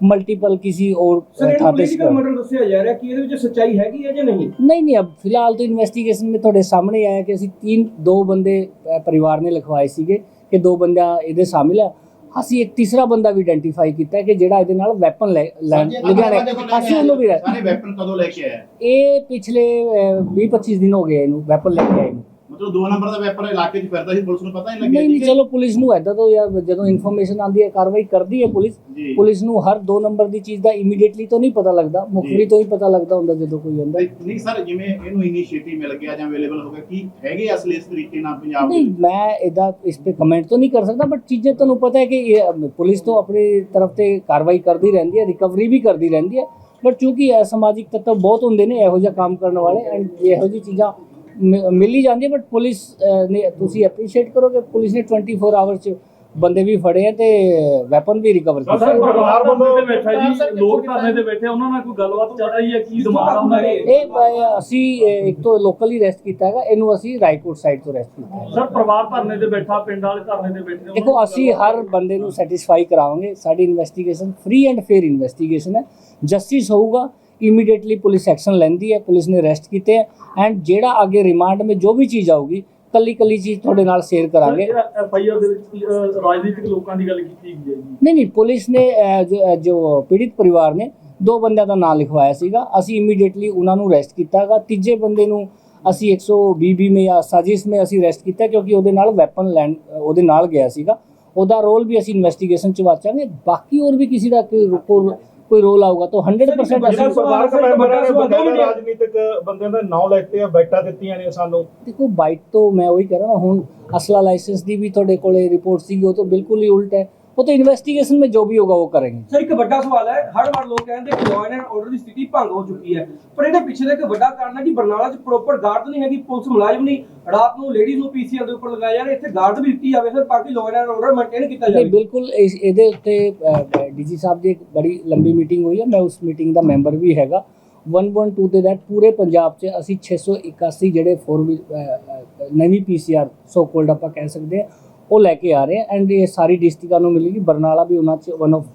ਮਲਟੀਪਲ ਕਿਸੇ और ਸਰ ਇਹ ਥਾਂ ਤੇ ਪੋਲੀਟੀਕਲ ਮਰਡਰ ਦੱਸਿਆ ਜਾ ਰਿਹਾ ਕਿ ਇਹਦੇ ਵਿੱਚ ਸੱਚਾਈ ਹੈਗੀ ਹੈ ਜਾਂ ਨਹੀਂ नहीं नहीं अब फिलहाल तो इन्वेस्टिगेशन में ਤੁਹਾਡੇ ਸਾਹਮਣੇ ਆਇਆ ਕਿ ਅਸੀਂ ਤਿੰਨ ਦੋ ਬੰਦੇ ਅ, ਪਰਿਵਾਰ ਨੇ ਲਿਖਵਾਏ ਸੀਗੇ ਕਿ ਦੋ ਬੰਦਾ ਇਹਦੇ ਸ਼ਾਮਿਲ ਹੈ ਅਸੀਂ ਇੱਕ ਤੀਸਰਾ ਬੰਦਾ ਵੀ ਆਇਡੈਂਟੀਫਾਈ ਕੀਤਾ ਕਿ ਜਿਹੜਾ ਇਹਦੇ ਨਾਲ ਵੈਪਨ ਲੈ ਲੈਣ ਲੁਧਿਆਣੇ ਅਸੀਂ ਉਹਨੂੰ ਵੀ ਰਹਿ- ਸਾਰੇ ਵੈਪਨ ਕਦੋਂ ਲੈ ਕੇ ਆਇਆ ਇਹ ਪਿਛਲੇ 20 25 ਦਿਨ ਹੋ ਗਏ ਇਹਨੂੰ ਵੈਪਨ ਲੈ ਕੇ ਆਏ ਨੂੰ ਮਤਲਬ ਦੋ ਨੰਬਰ ਦਾ ਵੈਪਨ ਇਲਾਕੇ 'ਚ ਫਿਰਦਾ ਸੀ ਪੁਲਿਸ ਨੂੰ ਪਤਾ ਨਹੀਂ ਲੱਗਿਆ ਨਹੀਂ ਜੀ ਚਲੋ ਪੁਲਿਸ ਨੂੰ ਐਦਾਂ ਤੋਂ ਯਾਰ ਜਦੋਂ ਇਨਫੋਰਮੇਸ਼ਨ ਆਉਂਦੀ ਹੈ ਕਾਰਵਾਈ ਕਰਦੀ ਹੈ ਪੁਲਿਸ ਜੀ। ਪੁਲਿਸ ਨੂੰ ਹਰ ਦੋ ਨੰਬਰ ਦੀ ਚੀਜ਼ ਦਾ ਇਮੀਡੀਏਟਲੀ ਤਾਂ ਨਹੀਂ ਪਤਾ ਲੱਗਦਾ ਮੁਖਬਰੀ ਤੋਂ ਹੀ ਪਤਾ ਲੱਗਦਾ ਹੁੰਦਾ ਜਦੋਂ ਕੋਈ ਹੁੰਦਾ ਤੇ ਨਹੀਂ ਸਰ ਜਿਵੇਂ ਇਹਨੂੰ ਇਨੀਸ਼ੀਏਟਿਵ ਮਿਲ ਗਿਆ ਜਾਂ ਅਵੇਲੇਬਲ ਹੋ ਗਿਆ ਕੀ ਹੈਗੇ ਅਸਲੀ ਇਸ ਤਰੀਕੇ ਨਾਲ ਪੰਜਾਬ ਦੇ ਨਹੀਂ ਵਿੱਚ? ਮੈਂ ਇਹਦਾ ਇਸ ਤੇ ਕਮੈਂਟ ਤਾਂ ਨਹੀਂ ਕਰ ਸਕਦਾ ਬਟ ਚੀਜ਼ਾਂ ਤੁਹਾਨੂੰ ਪਤਾ ਹੈ ਕਿ ਪੁਲਿਸ ਤੋਂ ਆਪਣੀ ਤਰਫ ਤੇ ਕਾਰਵਾਈ ਕਰਦੀ ਰਹਿੰਦੀ ਹੈ ਰਿਕਵਰੀ ਵੀ ਕਰਦੀ ਰਹਿੰਦੀ ਹੈ ਬਟ ਅਸਮਾਜਿਕ ਤੱਤਵ ਬਹੁਤ ਹੁੰਦੇ ਨੇ ਇਹੋ ਜਿਹਾ ਕੰਮ ਕਰਨ ਵਾਲੇ ਐਂਡ ਇਹੋ ਜਿਹੀ ਚੀਜ਼ਾਂ ਮਿ- ਮਿਲ ਹੀ ਜਾਂਦੀਆਂ ਬਟ ਪੁਲਿਸ ਨੇ ਤੁਸੀਂ ਐਪਰੀਸ਼ੀਏਟ ਕਰੋਗੇ ਪੁਲਿਸ ਨੇ 24 ਆਵਰਸ ਚ ਬੰਦੇ ਵੀ ਫੜੇ ਆ ਤੇ ਵੈਪਨ ਵੀ ਰਿਕਵਰ ਸਰ ਕੀਤੇ। ਪਰਿਵਾਰ ਧਰਨੇ ਤੇ ਬੈਠਾ ਜੀ ਲੋਕ ਧਰਨੇ ਤੇ ਬੈਠੇ ਉਹਨਾਂ ਨਾਲ ਕੋਈ ਗੱਲਬਾਤ ਚੱਲ ਰਹੀ ਹੈ ਕੀ ਦਿਮਾਗ ਆ ਉਹਨਾਂ ਦੇ? ਇਹ ਅਸੀਂ ਇੱਕ ਤੋਂ ਲੋਕਲੀ ਰੈਸਟ ਕੀਤਾ ਹੈਗਾ ਇਹਨੂੰ ਅਸੀਂ ਰਾਏਕੋਟ ਸਾਈਡ ਤੋਂ ਰੈਸਟ ਕੀਤਾ ਸਰ ਪਰਿਵਾਰ ਧਰਨੇ ਤੇ ਬੈਠਾ ਪਿੰਡ ਵਾਲੇ ਧਰਨੇ ਤੇ ਬੈਠੇ ਦੇਖੋ ਅਸੀਂ ਹਰ ਬੰਦੇ ਨੂੰ ਸੈਟੀਸਫਾਈ ਕਰਾਵਾਂਗੇ ਸਾਡੀ investigation free and fair investigation ਹੈ। ਜਸਟਿਸ ਹੋਊਗਾ ਇਮੀਡੀਏਟਲੀ ਪੁਲਿਸ ਐਕਸ਼ਨ ਲੈਂਦੀ ਹੈ ਪੁਲਿਸ ਨੇ ਅਰੈਸਟ ਕੀਤੇ ਹੈ ਐਂਡ ਜਿਹੜਾ ਅੱਗੇ ਰਿਮਾਂਡ ਵਿੱਚ ਜੋ ਵੀ ਚੀਜ਼ ਆਊਗੀ ਕੱਲੀ ਕੱਲੀ ਚੀਜ਼ ਤੁਹਾਡੇ ਨਾਲ ਸ਼ੇਅਰ ਕਰਾਂਗੇ। ਐਫ ਆਈ ਆਰ ਦੇ ਵਿੱਚ ਕੀ, ਅਹ, ਰਾਜਨੀਤਿਕ ਲੋਕਾਂ ਦੀ ਗੱਲ ਕੀਤੀ ਗਈ ਹੈ ਜੀ। ਨਹੀਂ ਨਹੀਂ ਪੁਲਿਸ ਨੇ ਜੋ ਪੀੜਿਤ ਪਰਿਵਾਰ ਨੇ ਦੋ ਬੰਦਿਆਂ ਦਾ ਨਾਮ ਲਿਖਵਾਇਆ ਸੀਗਾ। ਅਸੀਂ ਇਮੀਡੀਏਟਲੀ ਉਹਨਾਂ ਨੂੰ ਅਰੈਸਟ ਕੀਤਾਗਾ। ਤੀਜੇ ਬੰਦੇ ਨੂੰ ਅਸੀਂ 120 ਬੀ ਮੇ ਜਾਂ ਸਾਜ਼ਿਸ਼ ਮੇ ਅਸੀਂ ਅਰੈਸਟ ਕੀਤਾ ਕਿਉਂਕਿ ਉਹਦੇ ਨਾਲ ਵੈਪਨ ਲੈਣ ਉਹਦੇ ਨਾਲ ਗਿਆ ਸੀਗਾ। ਉਹਦਾ ਰੋਲ ਵੀ ਅਸੀਂ ਇਨਵੈਸਟੀਗੇਸ਼ਨ ਚ ਵਾਚਾਂਗੇ। ਬਾਕੀ ਹੋਰ ਵੀ ਕਿਸੇ ਦਾ ਕੋਈ ਰਿਪੋਰਟ ਕੋਈ ਰੋਲ ਆਊਗਾ ਤਾਂ 100% ਵੱਡਾ ਅਸੀਂ ਸਵਾਲ ਹੈ, ਇੱਕ ਵੱਡਾ ਸਵਾਲ ਦੋ ਮਿੰਟ ਰਾਜਨੀਤਿਕ ਬੰਦਿਆਂ ਦਾ ਨਾਂ ਲੈਤੇ ਆ ਬੈਠਾ ਦਿੱਤੀਆਂ ਨੇ ਸਾਨੂੰ। ਦੇਖੋ ਬਾਈਟ ਤੋਂ ਮੈਂ ਉਹੀ ਕਹਿ ਰਹਾ ਹੁਣ ਅਸਲਾ ਲਾਇਸੈਂਸ ਦੀ ਵੀ ਤੁਹਾਡੇ ਕੋਲੇ ਰਿਪੋਰਟ ਸੀਗੀ ਉਹ ਤਾਂ ਬਿਲਕੁਲ ਹੀ ਉਲਟ ਹੈ। ਉਹ ਤਾਂ ਇਨਵੈਸਟੀਗੇਸ਼ਨ में जो भी होगा वो करेंगे ਸਰ ਇੱਕ ਵੱਡਾ ਸਵਾਲ ਹੈ ਹਰ ਵਾਰ ਲੋਕ ਕਹਿੰਦੇ ਕਿ ਲਾਅ ਐਂਡ ਆਰਡਰ ਦੀ ਸਥਿਤੀ ਭੰਗ ਹੋ ਚੁੱਕੀ ਹੈ ਪਰ ਇਹਦੇ ਪਿੱਛੇ ਦਾ ਇੱਕ ਵੱਡਾ ਕਾਰਨ ਹੈ ਕਿ ਬਰਨਾਲਾ 'ਚ ਪ੍ਰੋਪਰ ਗਾਰਡ ਨਹੀਂ ਹੈਗੀ ਪੁਲਿਸ ਮੁਲਾਜ਼ਮ ਨਹੀਂ ਰਾਤ ਨੂੰ ਲੇਡੀਜ਼ ਨੂੰ ਪੀਸੀਆਰ ਦੇ ਉੱਪਰ ਲਗਾਇਆ ਜਾ ਰਿਹਾ ਇੱਥੇ ਗਾਰਡ ਵੀ ਦਿੱਤੀ ਜਾਵੇ ਸਰ ਤਾਂ ਕਿ ਲਾਅ ਐਂਡ ਆਰਡਰ ਮੇਨਟੇਨ ਕੀਤਾ ਨਹੀਂ ਜਾਵੇ ਬਿਲਕੁਲ ਇਸ ਇਹਦੇ ਉੱਤੇ ਡੀਜੀ ਸਾਹਿਬ ਦੀ ਇੱਕ ਬੜੀ ਲੰਬੀ ਮੀਟਿੰਗ ਹੋਈ ਹੈ ਮੈਂ ਉਸ ਮੀਟਿੰਗ ਦਾ ਮੈਂਬਰ ਵੀ ਹੈਗਾ 112 ਦੇ that ਪੂਰੇ ਪੰਜਾਬ 'ਚ ਅਸੀਂ 681 ਜਿਹੜੇ 4 ਨਵੀਂ ਪੀਸੀਆਰ ਸੋ ਕੋਲਡ ਆਪਾਂ ਕਹਿ ਸਕਦੇ ਹਾਂ ਉਹ ਲੈ ਕੇ ਆ ਰਹੇ ਐਂਡ ਇਹ ਸਾਰੀ ਡਿਸਟ੍ਰਿਕਾਂ ਨੂੰ ਮਿਲੇਗੀ। ਬਰਨਾਲਾ ਵੀ ਉਹਨਾਂ 'ਚ ਵਨ ਆਫ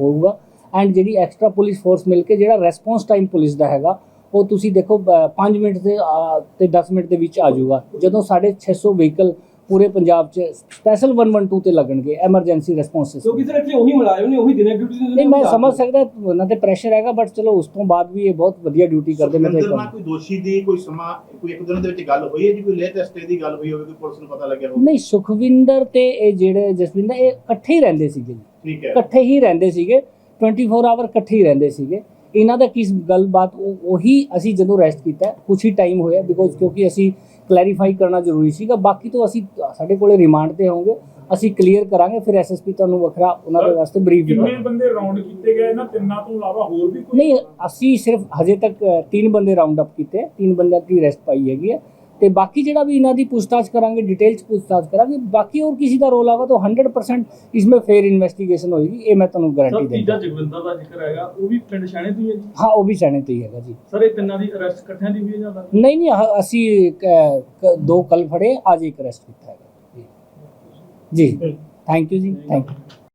ਹੋਊਗਾ। ਐਂਡ ਜਿਹੜੀ ਐਕਸਟਰਾ ਪੁਲਿਸ ਫੋਰਸ ਮਿਲ ਕੇ ਜਿਹੜਾ ਰੈਸਪੌਂਸ ਟਾਈਮ ਪੁਲਿਸ ਦਾ ਹੈਗਾ ਉਹ ਤੁਸੀਂ ਦੇਖੋ 5 ਮਿੰਟ ਦੇ ਅ, ਤੇ 10 ਮਿੰਟ ਦੇ ਵਿੱਚ ਆ ਜਾਊਗਾ। ਜਦੋਂ ਸਾਡੇ 600 ਵਹੀਕਲ ਪੂਰੇ ਪੰਜਾਬ 'ਚ ਸਪੈਸ਼ਲ 112 ਤੇ ਲੱਗਣਗੇ ਐਮਰਜੈਂਸੀ ਰਿਸਪੌਂਸ ਸਿਸਟਮ ਕਿਉਂਕਿ ਸਰ ਇੱਥੇ ਉਹੀ ਮੁਲਾਜ਼ਮ ਨੇ ਉਹੀ ਦਿਨੇ ਡਿਊਟੀ ਦਿੰਦੇ ਨੇ ਨਹੀਂ ਮੈਂ ਸਮਝ ਸਕਦਾ ਉਹਨਾਂ ਤੇ ਪ੍ਰੈਸ਼ਰ ਹੈਗਾ ਬਟ ਚਲੋ ਉਸ ਤੋਂ ਬਾਅਦ ਵੀ ਇਹ ਬਹੁਤ ਵਧੀਆ ਡਿਊਟੀ ਕਰਦੇ ਮੈਂ ਤਾਂ ਕੋਈ ਦੋਸ਼ੀ ਦੀ ਕੋਈ ਸਮਾਂ ਕੋਈ ਇੱਕ ਦਿਨ ਦੇ ਵਿੱਚ ਗੱਲ ਹੋਈ ਹੈ ਜੀ ਕੋਈ ਲੇਟੈਸਟ ਦੀ ਗੱਲ ਹੋਈ ਹੋਵੇ ਕੋਈ ਪੁਲਿਸ ਨੂੰ ਪਤਾ ਲੱਗਿਆ ਹੋਵੇ? ਨਹੀਂ ਸੁਖਵਿੰਦਰ ਤੇ ਇਹ ਜਿਹੜੇ ਜਸਵਿੰਦਰ ਇਹ ਇਕੱਠੇ ਹੀ ਰਹਿੰਦੇ ਸੀਗੇ ਜੀ। ਠੀਕ ਹੈ। ਇਕੱਠੇ ਹੀ ਰਹਿੰਦੇ ਸੀਗੇ 24 ਆਵਰ ਇਕੱਠੇ ਹੀ ਰਹਿੰਦੇ ਸੀਗੇ। ਇਹਨਾਂ ਦਾ ਕਿਸ ਗੱਲਬਾਤ ਉਹ- ਉਹੀ ਅਸੀਂ ਜਦੋਂ ਰੈਸਟ ਕੀਤਾ ਕੁਝ ਹੀ ਟਾਈਮ ਹੋਇਆ ਬਿਕੋਜ਼ ਕਿਉਂਕਿ ਅਸੀਂ ਕਲੈਰੀਫਾਈ ਕਰਨਾ ਜ਼ਰੂਰੀ ਸੀਗਾ। ਬਾਕੀ ਤੋਂ ਅਸੀਂ ਸਾਡੇ ਕੋਲੇ ਰਿਮਾਂਡ ਤੇ ਹੋਵਾਂਗੇ ਅਸੀਂ ਕਲੀਅਰ ਕਰਾਂਗੇ ਫਿਰ ਐਸਐਸਪੀ ਤੁਹਾਨੂੰ ਵੱਖਰਾ ਉਹਨਾਂ ਦੇ ਵਾਸਤੇ ਬਰੀਫ ਕਿੰਨੇ ਦਿੱਤਾ ਬੰਦੇ ਰਾਉਂਡ ਕੀਤੇ ਗਏ ਨਾ? ਤਿੰਨਾਂ ਤੋਂ ਇਲਾਵਾ ਹੋਰ ਵੀ ਕੋਈ? ਨਹੀਂ ਅਸੀਂ ਸਿਰਫ ਹਜੇ ਤੱਕ ਤਿੰਨ ਬੰਦੇ ਰਾਉਂਡ ਅਪ ਕੀਤੇ। ਤਿੰਨ ਬੰਦਿਆਂ ਦੀ ਰੈਸਟ ਪਾਈ ਹੈਗੀ ਹੈ। ਤੇ ਬਾਕੀ ਜਿਹੜਾ ਵੀ ਇਹਨਾਂ ਦੀ ਪੁੱਛਤਾਛ ਕਰਾਂਗੇ ਡਿਟੇਲ ਚ ਪੁੱਛਤਾਛ ਕਰਾਂਗੇ ਬਾਕੀ ਹੋਰ ਕਿਸੇ ਦਾ ਰੋਲ ਆਗਾ ਤਾਂ 100% ਇਸਮੇ ਫੇਰ ਇਨਵੈਸਟੀਗੇਸ਼ਨ ਹੋਏਗੀ ਇਹ ਮੈਂ ਤੁਹਾਨੂੰ ਗਾਰੰਟੀ ਤੀਜਾ ਦਿੰਦਾ। ਜਗਵਿੰਦਰ ਦਾ ਜ਼ਿਕਰ ਹੈਗਾ ਉਹ ਵੀ ਪਿੰਡ ਸ਼ਾਣੇ ਤੋਂ ਹੀ ਹੈ ਜੀ? ਹਾਂ ਉਹ ਵੀ ਸੈਣੇ ਤੇ ਹੀ ਹੈਗਾ ਜੀ। ਸਰ ਇਹ ਤਿੰਨਾਂ ਦੀ ਅਰੈਸਟ ਇਕੱਠਿਆਂ ਦੀ ਹੋਈ ਹੈ ਜਾਂ ਅਲੱਗ? ਨਹੀਂ ਨਹੀਂ ਅਸੀਂ ਦੋ ਕੱਲ ਫੜੇ ਅੱਜ ਇੱਕ ਅਰੈਸਟ ਕੀਤਾ ਹੈਗਾ। ਜੀ। ਥੈਂਕ ਯੂ ਜੀ ਥੈਂਕ ਯੂ